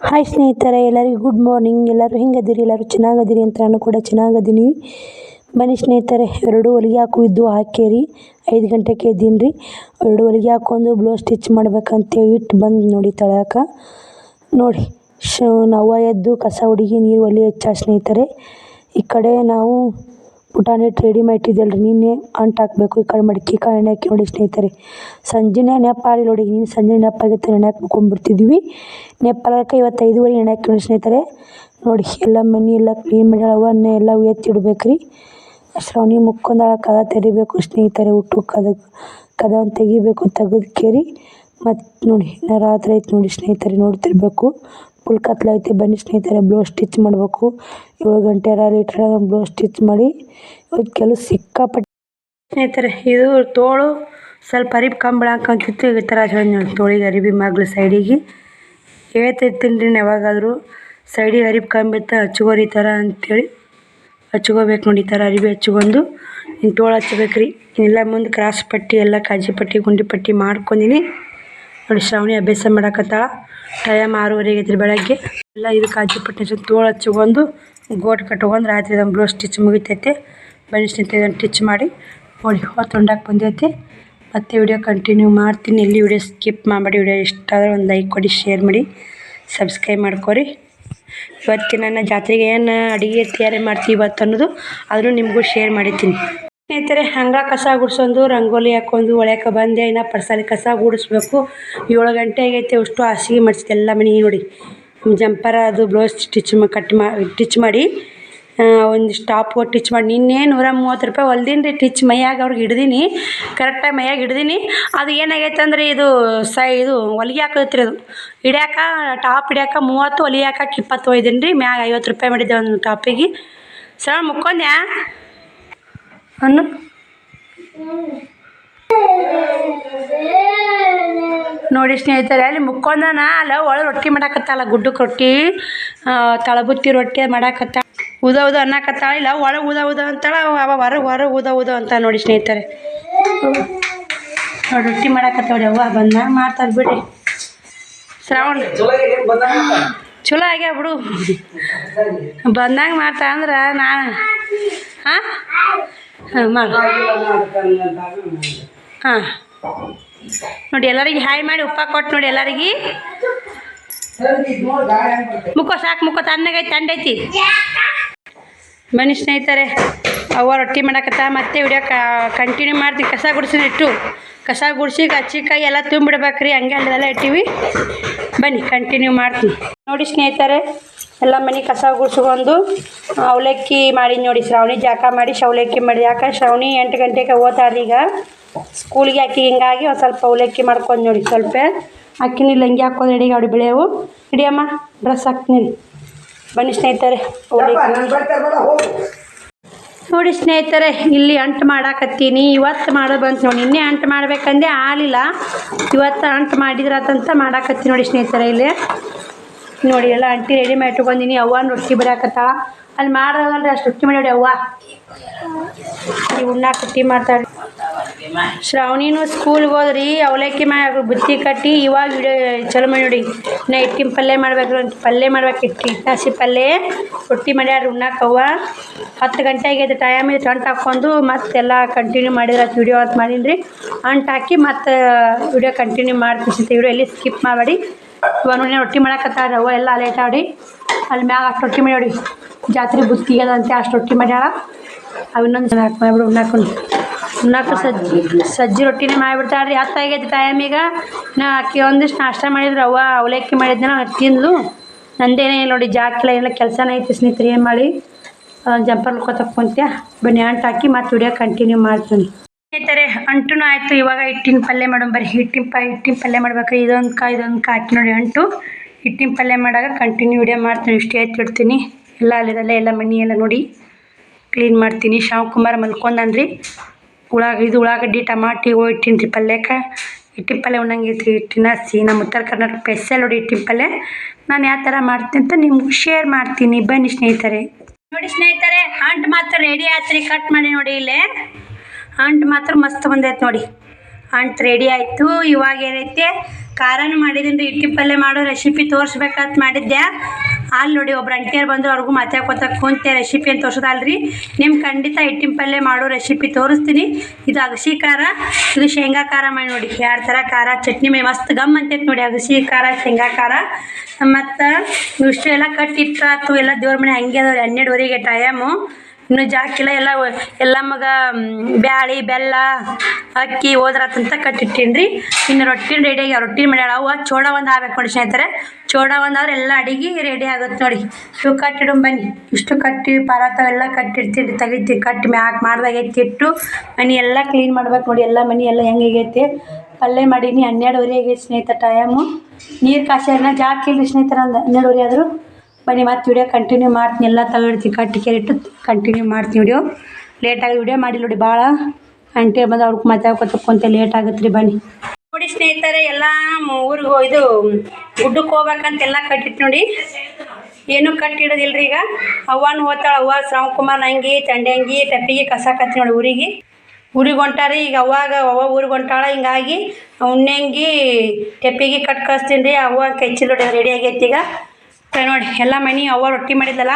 Hi ಸ್ನೇಹಿತರೆ, ಎಲ್ಲರಿಗೂ good morning ಎಲ್ಲರೂ ಹೆಂಗದಿರಿ? ಎಲ್ಲರೂ ಚೆನ್ನಾಗದಿರಿ ಅಂತ ನಾನು ಕೂಡ ಚೆನ್ನಾಗದೀನಿ. ಬನ್ನಿ ಸ್ನೇಹಿತರೆ, ಎರಡು ಹೊಲಿಗೆ ಇದ್ದು ಹಾಕೇರಿ. ಐದು ಗಂಟೆಗೆ ಇದ್ದೀನಿ ರೀ ಎರಡು ಹೊಲಿಗೆ ಹಾಕೊಂಡು ಬ್ಲೌಸ್ ಸ್ಟಿಚ್ ಮಾಡ್ಬೇಕಂತೇಳಿ ಇಟ್ಟು ಬಂದು ನೋಡಿ ತಳಕ. ನೋಡಿ, ಶ, ನಾವು ಎದ್ದು ಕಸ ಹುಡುಗಿ ನೀರು ಒಲಿ ಹೆಚ್ಚ ಸ್ನೇಹಿತರೆ. ಈ ಕಡೆ ನಾವು ಪುಟಾಣಿ ಹಿಟ್ಟು ರೆಡಿ ಮಾಡಿಟ್ಟಿದ್ದೆಲ್ಲ ನಿನ್ನೆ ಅಂಟು ಹಾಕಬೇಕು, ಈ ಕಡೆ ಮಡಿಕೆ ಕಾಳು ಎಣ್ಣೆ ಹಾಕಿ ನೋಡಿ ಸ್ನೇಹಿತರೆ. ಸಂಜೆನೇ ನೆಪ್ಪಾಗಲಿ ನೋಡಿ, ನೀನು ಸಂಜೆ ನೆಪ್ಪಾಗೈತೆ ಎಣ್ಣೆ ಹಾಕಿ ಮುಕೊಂಡ್ಬಿಡ್ತಿದ್ವಿ ನೆಪ್ಪಾಗಕ್ಕೆ ಇವತ್ತು ಐದುವರೆ ಎಣ್ಣೆ ಹಾಕಿ ನೋಡಿ ಸ್ನೇಹಿತರೆ. ನೋಡಿ, ಎಲ್ಲ ಮನೆ ಎಲ್ಲ ಕ್ಲೀನ್ ಮಾಡಿ ಅವನ್ನೇ ಎಲ್ಲ ಎತ್ತಿಡ್ಬೇಕು ರೀ ಶ್ರಾವಣಿ ಮುಕ್ಕೊಂದಾಳ ಕದ ತೆರಿಬೇಕು ಸ್ನೇಹಿತರೆ, ಹುಟ್ಟು ಕದ, ಕದವನ್ನು ತೆಗಿಬೇಕು ತೆಗೆದು ಕೇರಿ. ಮತ್ತು ನೋಡಿ ರಾತ್ರಿ ಆಯ್ತು ನೋಡಿ ಸ್ನೇಹಿತರೆ, ನೋಡ್ತಿರ್ಬೇಕು. ಫುಲ್ ಕತ್ಲೈತೆ ಬನ್ನಿ ಸ್ನೇಹಿತರೆ ಬ್ಲೌಸ್ ಸ್ಟಿಚ್ ಮಾಡಬೇಕು. ಏಳು ಗಂಟೆ ಲೀಟ್ರ್ ಬ್ಲೌಸ್ ಸ್ಟಿಚ್ ಮಾಡಿ ಇವತ್ತು ಕೆಲಸ ಸಿಕ್ಕಾಪಟ್ಟೆ ಸ್ನೇಹಿತರೆ, ಇದು ತೋಳು, ಸ್ವಲ್ಪ ಅರಿಬ್ ಕಂಬಳ ಹಾಕೊಂತಿತ್ತು ಈ ಥರ ತೋಳಿಗೆ ಅರಿಬಿ ಮಗ್ಳು ಸೈಡಿಗೆ ಹೇಳ್ತಿರ್ತೀನಿ ರೀ ಯಾವಾಗಾದರೂ ಸೈಡಿಗೆ ಅರಿಬ್ ಕಂಬಿತ್ತ ಹಚ್ಕೋರಿ ಈ ಥರ ಅಂಥೇಳಿ ಹಚ್ಕೋಬೇಕು ನೋಡಿ ಈ ಥರ ಅರಿಬಿ ಹಚ್ಕೊಂಡು ತೋಳು ಹಚ್ಬೇಕು ರೀ ಎಲ್ಲ ಮುಂದೆ ಕ್ರಾಸ್ ಪಟ್ಟಿ, ಎಲ್ಲ ಕಾಜಿ ಪಟ್ಟಿ, ಗುಂಡಿ ಪಟ್ಟಿ ಮಾಡ್ಕೊಂಡಿನಿ. ನೋಡಿ, ಶ್ರಾವಣಿ ಅಭ್ಯಾಸ ಮಾಡಕತ್ತಾಳ. ಟೈಮ್ ಆರೂವರೆಗೆ ಐತ್ರಿ ಬೆಳಗ್ಗೆ. ಎಲ್ಲ ಇದು ಕಾಜು ಪಟ್ಟಿ ತೋಳು ಹಚ್ಕೊಂಡು ಗೋಟ್ ಕಟ್ಕೊಂಡು ರಾತ್ರಿ ಇದೊಂದು ಬ್ಲೌಸ್ ಸ್ಟಿಚ್ ಮುಗಿತೈತೆ. ಬನ್ನಿ ಸ್ಟಿಚ್ ಮಾಡಿ ನೋಡಿ ಹೊತ್ತು ಬಂದೈತೆ. ಮತ್ತೆ ವಿಡಿಯೋ ಕಂಟಿನ್ಯೂ ಮಾಡ್ತೀನಿ. ಎಲ್ಲಿ ವಿಡಿಯೋ ಸ್ಕಿಪ್ ಮಾಡಬೇಡಿ ವಿಡಿಯೋ ಇಷ್ಟ ಆದರೆ ಒಂದು ಲೈಕ್ ಕೊಡಿ ಶೇರ್ ಮಾಡಿ ಸಬ್ಸ್ಕ್ರೈಬ್ ಮಾಡ್ಕೊರಿ. ಇವತ್ತಿನ ನನ್ನ ಜಾತ್ರೆಗೆ ಏನು ಅಡುಗೆ ತಯಾರಿ ಮಾಡ್ತೀವಿ ಇವತ್ತು ಅನ್ನೋದು ಅದನ್ನು ನಿಮಗೂ ಶೇರ್ ಮಾಡಿದ್ದೀನಿ ಸ್ನೇಹಿತರೆ, ಹಂಗ ಕಸ ಗುಡ್ಸೊಂದು, ರಂಗೋಲಿ ಹಾಕೊಂದು ಒಳ್ಯಾಕ ಬಂದೆ, ಇನ್ನು ಪರ್ಸಲ್ಲಿ ಕಸ ಗುಡಿಸ್ಬೇಕು. ಏಳು ಗಂಟೆ ಆಗೈತೆ, ಅಷ್ಟು ಹಾಸಿಗೆ ಮಾಡಿಸಿದೆ, ಎಲ್ಲ ಮನೆ ನೋಡಿ. ಜಂಪರ ಅದು ಬ್ಲೌಸ್ ಸ್ಟಿಚ್ ಮಾ ಕಟ್ ಮಾ ಟಿಚ್ ಮಾಡಿ ಒಂದು ಸ್ಟಾಪ್ ಟಿಚ್ ಮಾಡಿ. ನಿನ್ನೆ ನೂರ ಮೂವತ್ತು ರೂಪಾಯಿ ಹೊಲ್ದೀನಿ ರೀ ಟಿಚ್ ಮೈಯಾಗ ಅವ್ರಿಗೆ ಹಿಡ್ದೀನಿ. ಕರೆಕ್ಟಾಗಿ ಮೈಯಾಗ ಹಿಡ್ದೀನಿ. ಅದು ಏನಾಗೈತೆ ಅಂದ್ರೆ ಇದು ಸೈ, ಇದು ಹೊಲಿಗೆ ಹಾಕೈತ್ರಿ ಅದು. ಹಿಡ್ಯಾಕ ಟಾಪ್ ಹಿಡ್ಯಾಕ ಮೂವತ್ತು ಹಾಕಕ್ಕೆ ಇಪ್ಪತ್ತು ಒಯ್ದೀನಿ ರೀ ಮ್ಯಾಗ ಐವತ್ತು ರೂಪಾಯಿ ಮಾಡಿದ್ದೆ ಒಂದು ಟಾಪಿಗೆ ಸರ್ ಮುಕ್ಕೊಂದ್ಯಾ ಅನ್ನು? ನೋಡಿ ಸ್ನೇಹಿತರೆ, ಅಲ್ಲಿ ಮುಕ್ಕೊಂದನ ಅಲ್ಲ, ಒಳಗೆ ರೊಟ್ಟಿ ಮಾಡಾಕತ್ತಾಳ ಗುಡ್ಡಕ್ಕೆ ರೊಟ್ಟಿ ತಳಬುತ್ತಿ ರೊಟ್ಟಿ ಮಾಡಾಕತ್ತ ಉದ ಉದ ಅನ್ನಕತ್ತಾಳ, ಇಲ್ಲ, ಒಳಗೆ ಉದ ಉದ ಅಂತಾಳ, ಅವ ಹೊರಗೆ ಹೊರಗೆ ಉದ ಉದ ಅಂತ ನೋಡಿ ಸ್ನೇಹಿತರೆ. ನೋಡಿ ರೊಟ್ಟಿ ಮಾಡಾಕತ್ತಾವ್ರಿ ಅವ್ವ ಬಂದ ಮಾಡ್ತಾರೆ ಬಿಡಿ ಶ್ರಾವಣ. ಚಲೋ ಆಗ್ಯಾವ ಬಿಡು. ಬಂದಂಗೆ ಮಾಡ್ತಾ ಅಂದ್ರೆ ನಾನು, ಹಾಂ? ಹಾಂ ನೋಡಿ, ಎಲ್ಲರಿಗೆ ಹಾಯ್ ಮಾಡಿ, ಉಪ್ಪ ಕೊಟ್ಟು ನೋಡಿ ಎಲ್ಲರಿಗೆ. ಮುಖ ಸಾಕು, ಮುಖ ತಣ್ಣಗೈತಿ ತಂಡೈತಿ ಬನ್ನಿ ಸ್ನೇಹಿತರೆ, ಅವ್ವ ರೊಟ್ಟಿ ಮಾಡಕತ್ತ, ಮತ್ತೆ ವಿಡಿಯೋ ಕಂಟಿನ್ಯೂ ಮಾಡ್ತೀವಿ. ಕಸ ಗುಡಿಸಿನ ಇಟ್ಟು, ಕಸ ಗುಡಿಸಿ, ಕಚ್ಚಿಕಾಯಿ ಎಲ್ಲ ತುಂಬಿಡ್ಬೇಕ್ರಿ. ಹಂಗೆ ಅಲ್ಲೆಲ್ಲ ಇಟ್ಟಿವಿ. ಬನ್ನಿ ಕಂಟಿನ್ಯೂ ಮಾಡ್ತೀನಿ. ನೋಡಿ ಸ್ನೇಹಿತರೆ ಎಲ್ಲ ಮನೆ ಕಸ ಗುಡಿಸ್ಕೊಂಡು ಅವಲಕ್ಕಿ ಮಾಡಿ ನೋಡಿ ಶ್ರಾವಣಿ ಜಾಕ ಮಾಡಿ ಅವಲಕ್ಕಿ ಮಾಡಿ. ಯಾಕೆ ಶ್ರಾವಣಿ ಎಂಟು ಗಂಟೆಗೆ ಓದ್ತಾಳ್ರಿ ಈಗ. ಸ್ಕೂಲ್ಗೆ ಹಾಕಿ ಹಿಂಗಾಗಿ ಒಂದು ಸ್ವಲ್ಪ ಅವಲಕ್ಕಿ ಮಾಡ್ಕೊಂಡು ನೋಡಿ ಸ್ವಲ್ಪ. ಅಕ್ಕಿನ ಲಂಗಿ ಹಾಕೋದು ರೆಡಿಗೆ ಅವ್ರಿ ಬೆಳೆಯವು. ಹಿಡಿಯಮ್ಮ ಡ್ರೆಸ್ ಹಾಕ್ತೀನಿ ಬನ್ನಿ ಸ್ನೇಹಿತರೆ ಅವಲಕ್ಕಿ ನೋಡಿ ಸ್ನೇಹಿತರೆ ಇಲ್ಲಿ ಅಂಟು ಮಾಡಾಕತ್ತೀನಿ. ಇವತ್ತು ಮಾಡೋದು ಬಂತು ನೋಡಿ. ನಿನ್ನೆ ಅಂಟು ಮಾಡಬೇಕಂದೇ ಆಲಿಲ್ಲ ಇವತ್ತು ಅಂಟು ಮಾಡಿದ್ರಾತಂತ ಮಾಡಾಕತ್ತೀನಿ ನೋಡಿ ಸ್ನೇಹಿತರೆ ಇಲ್ಲಿ. ನೋಡಿ, ಎಲ್ಲ ಅಂಟಿ ರೆಡಿ ಮಾಡಿ ಇಟ್ಕೊಂಡಿನಿ. ಅವ್ವನ ರೊಟ್ಟಿ ಬರಾಕತ್ತಾಳ. ಅಲ್ಲಿ ಮಾಡೋದಲ್ರಿ ಅಷ್ಟು ರೊಟ್ಟಿ ಮಾಡಿ ಅವ್ವ ಈ ಉಣ್ಣ ರೊಟ್ಟಿ ಮಾಡ್ತಾಳೆ ಶ್ರಾವಣಿನೂ ಸ್ಕೂಲ್ಗೆ ಹೋದ್ರಿ, ಅವಲಕ್ಕಿ ಮಾ ಬುತ್ತಿ ಕಟ್ಟಿ ಇವಾಗ ವಿಡಿಯೋ ಚಲೋ ಮಾಡಿ ನೋಡಿ. ನಾ ಹಿಟ್ಟಿನ ಪಲ್ಯ ಮಾಡ್ಬೇಕು ಅಂತ ಪಲ್ಯ ಮಾಡ್ಬೇಕು ಹಿಟ್ಟು ಹಸಿ ಪಲ್ಯ ರೊಟ್ಟಿ ಮಾಡ್ಯಾರ ಉಣ್ಣಾಕವ್ವ ಹತ್ತು ಗಂಟೆ ಆಗೈತೆ ಟೈಮ್ ಇದು ಅಂಟು ಹಾಕ್ಕೊಂಡು ಮತ್ತೆಲ್ಲ ಕಂಟಿನ್ಯೂ ಮಾಡಿದ್ರೆ ವಿಡಿಯೋ ಅಂತ ಮಾಡೀನಿ ರೀ ಅಂಟು ಹಾಕಿ ಮತ್ತು ವಿಡಿಯೋ ಕಂಟಿನ್ಯೂ ಮಾಡ್ತೀನಿ ವಿಡಿಯೋ ಎಲ್ಲಿ ಸ್ಕಿಪ್ ಮಾಡಬೇಡಿ. ಇವಾಗ ನೋಡಿ ರೊಟ್ಟಿ ಮಾಡಕತ್ತಾರ ರವ ಎಲ್ಲ ಲೇಟ್ ಆಡಿ ಅಲ್ಲಿ ಮ್ಯಾಗ ಅಷ್ಟು ರೊಟ್ಟಿ ಮಾಡಿ ಜಾತ್ರೆ ಬುತ್ತಿ ಅದಂತೆ ಅಷ್ಟು ರೊಟ್ಟಿ ಮಾಡ್ಯಾಳ. ಅವು ಇನ್ನೊಂದು ಚೆನ್ನಾಗಿ ಮಾಡ್ಬಿಡು ಉಣ್ಣಾಕೊಂಡು ಉಣ್ಣಾಕು ಸಜ್ಜಿ ಸಜ್ಜಿ ರೊಟ್ಟಿನೇ ಮಾಡಿಬಿಡ್ತಾಳೆ ರೀ ಹತ್ತು ಆಗೈತೆ ಟೈಮ್ ಈಗ. ನಾ ಅಕ್ಕಿ ಒಂದಿಷ್ಟು ನಾಷ್ಟ ಮಾಡಿದ್ರು. ಅವ್ವ ಅವಲಕ್ಕಿ ಮಾಡಿದ್ನ ತಿಂದ್ಲು. ನಂದೇನೇ ನೋಡಿ ಜಾಕಿಲ್ಲ ಏನಿಲ್ಲ, ಕೆಲಸನೇ ಐತಿ ಸ್ನೇಹಿತರೆ, ಏನು ಮಾಡಿ. ಜಂಪರ್ ಕೊತ್ತಕ್ಕೆ ತಕ್ಕೊಂತ್ಯ ಬನ್ನಿ ಅಂಟು ಹಾಕಿ ಮತ್ತೆ ವಿಡಿಯೋ ಕಂಟಿನ್ಯೂ ಮಾಡ್ತೀನಿ. ಸ್ನೇಹಿತರೆ, ಅಂಟುನು ಆಯಿತು. ಇವಾಗ ಹಿಟ್ಟಿನ ಪಲ್ಯ ಮಾಡೋಣ ಬರೀ ಹಿಟ್ಟಿನ ಪ ಹಿಟ್ಟಿನ ಪಲ್ಯ ಮಾಡ್ಬೇಕು. ಇದೊಂದು ಕಾ ಇದೊಂದು ಕಾ ಹಾಕಿ ನೋಡಿ ಅಂಟು. ಹಿಟ್ಟಿನ ಪಲ್ಯ ಮಾಡಾಗ ಕಂಟಿನ್ಯೂ ವಿಡಿಯೋ ಮಾಡ್ತೀನಿ. ಇಷ್ಟೇ ಎತ್ತಿಡ್ತೀನಿ ಎಲ್ಲ ಅಲ್ಲಿದಲ್ಲೇ, ಎಲ್ಲ ಮನೆ ಎಲ್ಲ ನೋಡಿ ಕ್ಲೀನ್ ಮಾಡ್ತೀನಿ. ಶಾವ್ಕುಮಾರ ಮಲ್ಕೊಂಡನ್ರಿ. ಉಳ್ಳಾಗ ಇದು ಉಳ್ಳಾಗಡ್ಡಿ, ಟಮಾಟಿ, ಹೋ ರೀ ಪಲ್ಯಕ್ಕೆ. ಹಿಟ್ಟಿನ ಪಲ್ಯ ಉಣ್ಣಂಗಿತ್ತು ಹಿಟ್ಟಿನ ಸಿ ನಮ್ಮ ಉತ್ತರ ಕರ್ನಾಟಕ ಸ್ಪೆಷಲ್ ನೋಡಿ ಹಿಟ್ಟಿನ ಪಲ್ಯ. ನಾನು ಯಾವ ಥರ ಮಾಡ್ತೀನಿ ಅಂತ ನಿಮ್ಗೆ ಶೇರ್ ಮಾಡ್ತೀನಿ. ಬನ್ನಿ ಸ್ನೇಹಿತರೆ. ನೋಡಿ ಸ್ನೇಹಿತರೆ, ಅಂಟು ಮಾತ್ರ ರೆಡಿ ಆಯ್ತು ಕಟ್ ಮಾಡಿ ನೋಡಿ ಇಲ್ಲೇ. ಅಂಟು ಮಾತ್ರ ಮಸ್ತ್ ಬಂದೈತೆ ನೋಡಿ. ಅಂಟು ರೆಡಿ ಆಯಿತು. ಇವಾಗ ಏನೈತೆ? ಖಾರನ ಮಾಡಿದ್ದೀನಿ ರೀ. ಇಟ್ಟಿ ಪಲ್ಯ ಮಾಡೋ ರೆಸಿಪಿ ತೋರಿಸ್ಬೇಕಂತ ಮಾಡಿದ್ದೆ ಅಲ್ಲಿ ನೋಡಿ, ಒಬ್ರು ಅಂಟಿಯರು ಬಂದು ಅವ್ರಿಗೂ ಮಾತಾಡ್ಕೊತ ಕುಂತೆ ರೆಸಿಪಿ ಅಂತ ತೋರ್ಸೋದಲ್ರಿ. ನಿಮ್ಮ ಖಂಡಿತ ಹಿಟ್ಟಿನ ಪಲ್ಯ ಮಾಡೋ ರೆಸಿಪಿ ತೋರಿಸ್ತೀನಿ. ಇದು ಅಗಸಿ ಖಾರ, ಇದು ಶೇಂಗಾ ಖಾರ ಮಾಡಿ ನೋಡಿ. ಎರಡು ಥರ ಖಾರ? ಚಟ್ನಿ ಮೇ ಮಸ್ತ್ ಗಮ್ ಅಂತೈತೆ ನೋಡಿ, ಅಗಸಿ ಖಾರ, ಶೇಂಗಾ ಖಾರ. ಮತ್ತು ಇಷ್ಟು ಎಲ್ಲ ಕಟ್ಟಿಟ್ರಾತು ಎಲ್ಲ ದೇವ್ರ ಮನೆ ಹಂಗೆ ಅದಾವ್ರಿ. ಹನ್ನೆರಡುವರೆಗೆ ಟೈಮು ಇನ್ನು ಜಾಕಿಲ್ಲ ಎಲ್ಲ ಎಲ್ಲ ಮಗ ಬ್ಯಾಳಿ, ಬೆಲ್ಲ, ಅಕ್ಕಿ ಹೋದ್ರಾತಂತ ಕಟ್ಟಿಟ್ಟೀನಿ ರೀ ಇನ್ನು ರೊಟ್ಟಿನ ರೆಡಿ ಆಗ್ಯಾವ ರೊಟ್ಟಿ ಮಾಡ್ಯಾಳ ಅವ ಚೋಡ ಒಂದು ಆಗ್ಬೇಕು ನೋಡಿ ಸ್ನೇಹಿತರೆ. ಚೋಡ ಒಂದಾದ್ರೆ ಎಲ್ಲ ಅಡಿಗೆ ರೆಡಿ ಆಗುತ್ತೆ ನೋಡಿ. ಇವು ಕಟ್ಟಿಡೋಣ ಬನ್ನಿ. ಇಷ್ಟು ಕಟ್ಟಿ ಪರಾತವೆಲ್ಲ ಕಟ್ಟಿರ್ತೀನಿ ತೆಗಿತೀವಿ ಕಟ್ಟಿ ಮ್ಯಾಕ್ ಮಾಡ್ದಾಗ ಎತ್ತಿಟ್ಟು ಮನೆ ಎಲ್ಲ ಕ್ಲೀನ್ ಮಾಡ್ಬೇಕು ನೋಡಿ. ಎಲ್ಲ ಮನೆ ಎಲ್ಲ ಹೆಂಗೆ ಆಗೈತೆ? ಪಲ್ಯ ಮಾಡೀನಿ. ಹನ್ನೆರಡುವರೆ ಆಗೈತೆ ಸ್ನೇಹಿತ ಟೈಮು ನೀರು ಕಾಸ್ಯಾನ ಜಾಕಿಲ್ಲ ಸ್ನೇಹಿತರ ಒಂದು ಹನ್ನೆರಡುವರೆ ಆದರೂ. ಬನ್ನಿ ಮತ್ತೆ ವಿಡಿಯೋ ಕಂಟಿನ್ಯೂ ಮಾಡ್ತೀನಿ. ಎಲ್ಲ ತಗೊಳ್ತೀನಿ ಕಟ್ಟಿ ಕೇರಿಟ್ಟು ಕಂಟಿನ್ಯೂ ಮಾಡ್ತೀನಿ ವಿಡಿಯೋ ಲೇಟಾಗಿ ವಿಡಿಯೋ ಮಾಡಿಲ್ಲ ನೋಡಿ ಭಾಳ ಆಂಟಿ ಬಂದು ಅವ್ರಿಗೆ ಮಾತಾಡ್ಕೊತ ಕುಂತೆ ಲೇಟ್ ಆಗುತ್ತೆ ರೀ ಬನ್ನಿ. ನೋಡಿ ಸ್ನೇಹಿತರೆ, ಎಲ್ಲ ಊರಿಗೆ ಇದು ಗುಡ್ಡಕ್ಕೆ ಹೋಗ್ಬೇಕಂತ ಎಲ್ಲ ಕಟ್ಟಿಟ್ಟು ನೋಡಿ. ಏನೂ ಕಟ್ಟಿಡೋದಿಲ್ಲ ರೀ ಈಗ. ಅವ್ವನ ಹೋಗ್ತಾಳೆ ಅವ್ವ ಶ್ರಾವಣಕುಮಾರ್ ಅಂಗಿ ತಂಡೆಂಗಿ, ತಪ್ಪಿಗೆ ಕಸ ಕತ್ತಿ ನೋಡಿ ಊರಿಗೆ. ಊರಿಗೆ ಹೊಂಟಾರಿ, ಈಗ ಅವಾಗ ಅವ್ವ ಊರಿಗೆ ಹೊಂಟಾಳ, ಹಿಂಗಾಗಿ ಉಣ್ಣೆಂಗಿ ಟೆಪ್ಪಿಗೆ ಕಟ್ ಕಳಿಸ್ತೀನಿ ರೀ. ಅವ್ವ ಕೆಚ್ಚಿ ನೋಡಿ ರೆಡಿ ಆಗೈತಿ ಈಗ. ನೋಡಿ. ಎಲ್ಲ ಮನೆ ಅವ್ವ ರೊಟ್ಟಿ ಮಾಡಿದ್ಲಲ್ಲ?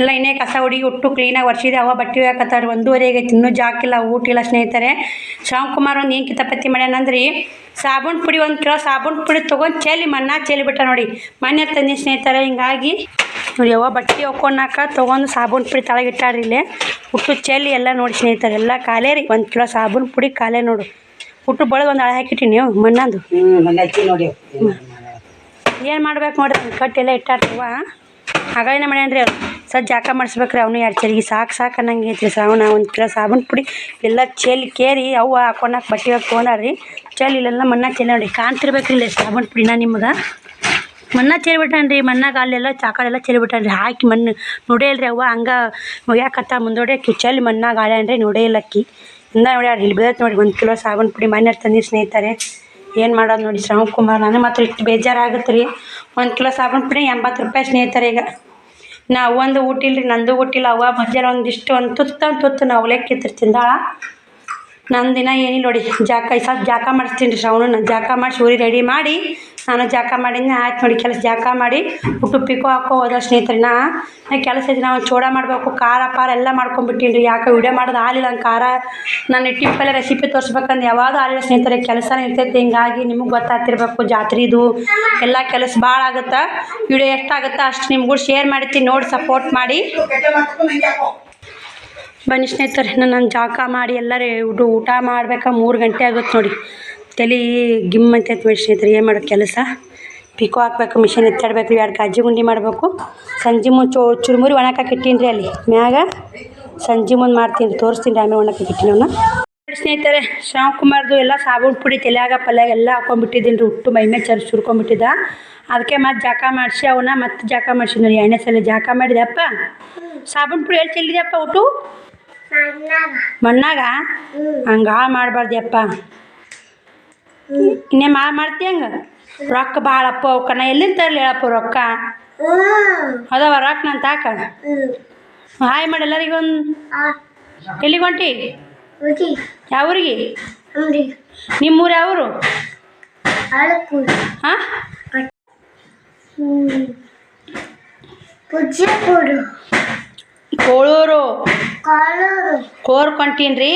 ಎಲ್ಲ ಇನ್ನೇ ಕಸ ಹುಡುಗಿ ಉಟ್ಟು ಕ್ಲೀನಾಗಿ ಒರ್ಸಿದೆ. ಅವ್ವ ಬಟ್ಟೆ ಹಾಕತ್ತಾರ ಒಂದೂವರೆ ಆಗೈತೆ ಇನ್ನೂ ಜಾಕಿಲ್ಲ ಊಟಿಲ್ಲ ಸ್ನೇಹಿತರೆ. ಶ್ಯಾಮ್ಕುಮಾರ್ ಒಂದು ಏನು ಕಿತಾಪತಿ ಮಾಡ್ಯಾನಂದ್ರಿ ಸಾಬೂನು ಪುಡಿ ಒಂದು ಕಿಲೋ ಸಾಬೂನು ಪುಡಿ ತೊಗೊಂಡು ಚೆಲ್ಲಿ ಮನ್ನಾ ಚೇಲಿ ಬಿಟ್ಟ ನೋಡಿ. ಮನೆ ತಂದಿ ಸ್ನೇಹಿತರೆ ಹಿಂಗಾಗಿ ನೋಡಿ ಯಾವ ಬಟ್ಟೆ ಹೊಕ್ಕೊಳಕ ತೊಗೊಂಡು ಸಾಬೂನು ಪುಡಿ ತಳಗೆ ಇಟ್ಟಾರ್ರಿ ಇಲ್ಲೇ. ಹುಟ್ಟು ಚೆಲ್ಲಿ ಎಲ್ಲ ನೋಡಿ ಸ್ನೇಹಿತರೆ. ಎಲ್ಲ ಕಾಲೇ ರೀ. ಒಂದು ಕಿಲೋ ಸಾಬೂನು ಪುಡಿ ಕಾಲೇ ನೋಡು. ಹುಟ್ಟು ಬಳದು ಒಂದು ಅಳೆ ಹಾಕಿಟ್ಟಿನಿ. ನೀವು ಮಣ್ಣಂದು. ಹ್ಮ್ ಮನೆ ಹಚ್ಚಿ ನೋಡಿ. ಏನು ಮಾಡ್ಬೇಕು ನೋಡ್ರಿ ಕಟ್ಟೆಲ್ಲ ಇಟ್ಟಾರ್ತಿವ. ಹಾಗಾಗಿನ ಮಾಡ್ಯಾನ್ರಿ ಅವ್ರು ಸದ್ ಜಾಕ ಮಾಡಿಸ್ಬೇಕ್ರಿ ಅವನು ಎರಡು ಚರಿಗೆ. ಸಾಕು ಸಾಕು ಅನ್ನಂಗೆ ಐತ್ರಿ ಸಾಬೂನ ಒಂದು ಕಿಲೋ ಸಾಬೂನು ಪುಡಿ ಎಲ್ಲ ಚೆಲ್ಲಿ ಕೇರಿ ಅವು ಹಾಕೊಂಡಾಕ ಬಟ್ಟೆ ಹಾಕೊಂಡಾರ ರೀ ಚೆಲ್ಲಿ ಇಲ್ಲೆಲ್ಲ ಮಣ್ಣ ಚೆಲ್ಲಿ ನೋಡಿ ಕಾಣ್ತಿರ್ಬೇಕ್ರಿ ಇಲ್ಲ ಸಾಬೂನು ಪುಡಿನ ನಿಮ್ಗೆ. ಮಣ್ಣ ಚೆಲ್ಬಿಟ್ಟಾನ್ರಿ ಮಣ್ಣಾಗ ಅಲ್ಲೆಲ್ಲ ಚಾಕಳೆಲ್ಲ ಚೆಲ್ಬಿಟ್ಟಾನ್ರಿ ಹಾಕಿ ಮಣ್ಣು ನೋಡೇಲ್ರಿ ಅವ್ವ, ಹಂಗೆ ಮುಗ್ಯಾಕತ್ತ ಮುಂದೋಡೆ ಚೆಲ್ಲಿ ಮಣ್ಣಾಗ ಆಳ್ಯಾನ್ರಿ, ನೋಡೇ ಇಲ್ಲಕ್ಕಿ ಇಂದ ನೋಡ್ಯಾರ ಇಲ್ಲಿ ಬೀಳತ್ತೆ ನೋಡಿ ಒಂದು ಕಿಲೋ ಸಾಬೂನು ಪುಡಿ ಮನೆ ತಂದಿ ಸ್ನೇಹಿತರೆ. ಏನು ಮಾಡೋದು ನೋಡಿ ಶ್ರವಣ್ ಕುಮಾರ್ ನಾನು ಮಾತ್ರ ಇಷ್ಟು ಬೇಜಾರಾಗುತ್ತೆ ರೀ ಒಂದು ಕಿಲೋ ಸಾಬೂನು ಪುಡಿ ಎಂಬತ್ತು ರೂಪಾಯಿ ಸ್ನೇಹಿತರೆ ಈಗ. ನಾ ಒಂದು ಊಟಿಲ್ಲ ರೀ ನಂದು ಊಟಿಲ್ಲ ಅವ್ವ ಮಧ್ಯಾಹ್ನ ಒಂದಿಷ್ಟು ಒಂದು ತುತ್ತು ತುತ್ತು ನಾವು ಅವಲಕ್ಕಿ ತಿಂದಾಳ ನನ್ನ ದಿನ ಏನಿಲ್ಲ ನೋಡಿ, ಜಾಕ ಈ ಸಲ ಜಾಕ ಮಾಡಿಸ್ತೀನಿ ರೀ ಶ್ರವಣ ಜಾಕ ಮಾಡಿಸಿ ಊರಿ ರೆಡಿ ಮಾಡಿ, ನಾನು ಜಾಕ ಮಾಡಿದ್ನ ಆಯ್ತು ನೋಡಿ, ಕೆಲಸ ಜಾಕ ಮಾಡಿ ಉಟ್ಟು ಪಿಕೋ ಹಾಕೋ ಹೋದ ಸ್ನೇಹಿತರೆ ನಾ. ಕೆಲಸ ಐತಿ, ನಾವು ಚೂಡ ಮಾಡಬೇಕು, ಖಾರ ಪಾರ ಎಲ್ಲ ಮಾಡ್ಕೊಂಬಿಟ್ಟಿನಿ ರೀ. ಯಾಕೆ ವಿಡಿಯೋ ಮಾಡೋದು ಆಲಿಲ್ಲ ಹಂಗೆ ಖಾರ. ನಾನು ಇಟ್ಟಿಪ್ಪಲ್ಲ ರೆಸಿಪಿ ತೋರಿಸ್ಬೇಕಂದ್ರೆ ಯಾವಾಗ ಆಲಿಲ್ಲ ಸ್ನೇಹಿತರೆ, ಕೆಲಸನೇ ಇರ್ತೈತೆ, ಹಿಂಗಾಗಿ ನಿಮಗೆ ಗೊತ್ತಾಗ್ತಿರ್ಬೇಕು ಜಾತ್ರೆದು. ಎಲ್ಲ ಕೆಲಸ ಭಾಳ ಆಗುತ್ತೆ. ವಿಡಿಯೋ ಎಷ್ಟಾಗುತ್ತೋ ಅಷ್ಟು ನಿಮ್ಗೂ ಶೇರ್ ಮಾಡ್ತೀನಿ ನೋಡಿ ಸಪೋರ್ಟ್ ಮಾಡಿ. ಬನ್ನಿ ಸ್ನೇಹಿತರೆ ನಾನು ಜಾಕ ಮಾಡಿ ಎಲ್ಲರೂ ಊಟ ಊಟ ಮಾಡ್ಬೇಕಾ, ಮೂರು ಗಂಟೆ ಆಗುತ್ತೆ ನೋಡಿ. ತಲೆ ಗಿಮ್ ಅಂತ ನೋಡಿ ಸ್ನೇಹಿತರೆ, ಏನು ಮಾಡೋದು ಕೆಲಸ? ಪಿಕೋ ಹಾಕ್ಬೇಕು, ಮಿಷಿನ್ ಎತ್ತಾಡಬೇಕು, ಎರಡು ಕಾಜಿ ಗುಂಡಿ ಮಾಡಬೇಕು. ಸಂಜೆ ಮುಂದೆ ಚೋ ಚುರುಮುರಿ ಒಣಕಕ್ಕೆ ಇಟ್ಟೀನಿ ರೀ ಅಲ್ಲಿ, ಮ್ಯಾಗ. ಸಂಜೆ ಮುಂದೆ ಮಾಡ್ತೀನಿ, ತೋರಿಸ್ತೀನಿ ರೀ ಆಮೇಲೆ ಒಣಕಕ್ಕೆ ಇಟ್ಟಿನಿ ಅವನ್ನ ಸ್ನೇಹಿತರೆ ಕುಮಾರ್ದು ಎಲ್ಲ ಸಾಬೂನು ಪುಡಿ ತಲೆಯಾಗ, ಪಲ್ಯಾಗ ಎಲ್ಲ ಹಾಕೊಂಡ್ಬಿಟ್ಟಿದ್ದೀನಿ ರೀ ಉಟ್ಟು ಮೈಮೇಲೆ ಚರ್ ಸುರ್ಕೊಂಡ್ಬಿಟ್ಟಿದ್ದ. ಅದಕ್ಕೆ ಮತ್ತೆ ಜಾಕ ಮಾಡಿಸಿ ಅವನ್ನ ಮತ್ತೆ ಜಾಕ ಮಾಡಿಸಿದ್ರಿ ಎಣ್ಣೆ ಸಲ ಜಾಕ ಮಾಡಿದೆಪ್ಪ ಸಾಬೂನು ಪುಡಿ ಎಲ್ಲಿ ಚೆಲ್ಲಿದೆಪ್ಪ ಉಟ್ಟು ಮಣ್ಣಾಗ? ಹಂಗೆ ಹಾಳು ಮಾಡಬಾರ್ದಪ್ಪ ಇನ್ನೇ ಮಾ ಮಾಡ್ತಿ ಹಂಗ? ರೊಕ್ಕ ಭಾಳಪ್ಪ ಅವಕ್ಕ ನಾ ಎಲ್ಲಿಂದ ತರಲಿ ಹೇಳಪ್ಪ ರೊಕ್ಕ? ಅದಾವ ರೊಕ್ಕ ನಾನು ತಾಕ? ಹಾಯ್ ಮಾಡಿ ಎಲ್ಲರಿಗೂ ಒಂದು. ಎಲ್ಲಿಗೆ ಹೊಂಟಿ? ಯಾವ್ರಿಗೆ ನಿಮ್ಮೂರು ಯಾವರು ಹಾಂ? ಪುಜ್ಜಪುಡು ಕೋಳೂರು. ಕೋರ್ಕೊಂತೀನ್ರಿ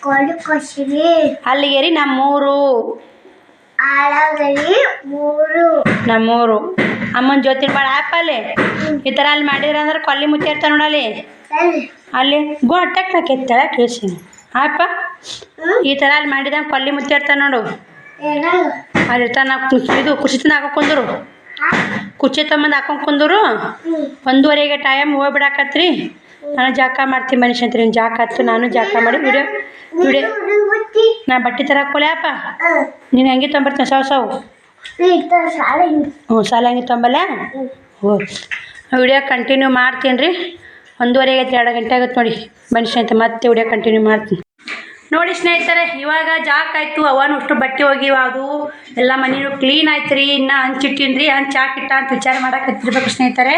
ಕೋರ್ಕೊಂಟೀನಿ ಕೊಡಕೊಸಿರಿ ಅಲ್ಲಿಗೆ ರೀ ನಮ್ಮೂರು ಮೂರು. ನಮ್ಮೂರು. ಅಮ್ಮನ ಜೊತೆ ಭಾಳ ಆಪಲ್ಲಿ ಈ ಥರ ಅಲ್ಲಿ ಮಾಡಿದ್ರೆ ಅಂದ್ರೆ ಕೊಲ್ಲಿ ಮುಚ್ಚಿರ್ತ ನೋಡಲ್ಲಿ ಅಲ್ಲಿ. ಗೋಟಕ್ ನಾ ಕೆತ್ತಳ ಕೇಸಿ ಆಪ ಈ ಥರ ಅಲ್ಲಿ ಮಾಡಿದಂಗೆ ಕೊಲ್ಲಿ ಮುಚ್ಚಿರ್ತ ನೋಡು. ಏನೋ ಅಲ್ಲಿ ಇರ್ತಾನೆ ನಾವು ಇದು ಖುಷಿ ತಿಂದ ಹಾಕೊಂಡು ಕುಂದರು ಕುರ್ಚಿ ತಗೊಂಬಂದು ಹಾಕೊಂಡು ಕುಂದರು ಒಂದೂವರೆಗೆ ಟೈಮ್ ಹೋಗ್ಬಿಡಾಕತ್ರಿ. ನಾನು ಜಾಕ ಮಾಡ್ತೀನಿ ಮನುಷ್ಯ ಅಂತ ಜಾಕ ಹತ್ತು ನಾನು ಜಾಕ ಮಾಡಿ ವಿಡಿಯೋ ವಿಡಿಯೋ ನಾ ಬಟ್ಟೆ ತರ ಕೊಲ್ಯಾಪ ನೀನು ಹೆಂಗೆ ತೊಂಬರ್ತೀನಿ ಸಾವು ಸಾವು? ಹ್ಞೂ ಸಾಲ ಹಂಗೆ ತೊಂಬಲ್ಲ? ಹ್ಞೂ. ವಿಡಿಯೋ ಕಂಟಿನ್ಯೂ ಮಾಡ್ತೀನಿ ರೀ ಒಂದೂವರೆಗೆ ಆಗೈತೆ ಎರಡು ಗಂಟೆ ಆಗುತ್ತೆ ನೋಡಿ. ಮನುಷ್ಯ ಅಂತ ಮತ್ತೆ ವಿಡಿಯೋ ಕಂಟಿನ್ಯೂ ಮಾಡ್ತೀನಿ. ನೋಡಿ ಸ್ನೇಹಿತರೆ ಇವಾಗ ಜಾಕ್ ಆಯ್ತು ಅವನು ಅಷ್ಟು ಬಟ್ಟೆ ಹೋಗಿವಾದು ಎಲ್ಲ ಮನೇನು ಕ್ಲೀನ್ ಆಯ್ತು ರೀ ಇನ್ನು ಹಂಚಿಟ್ಟಿನ್ರಿ ಹಂಚ್ ಹಾಕಿಟ್ಟ ಅಂತ ವಿಚಾರ ಮಾಡಕ್ಕೆ ಹತ್ತಿರ್ಬೇಕು ಸ್ನೇಹಿತರೆ.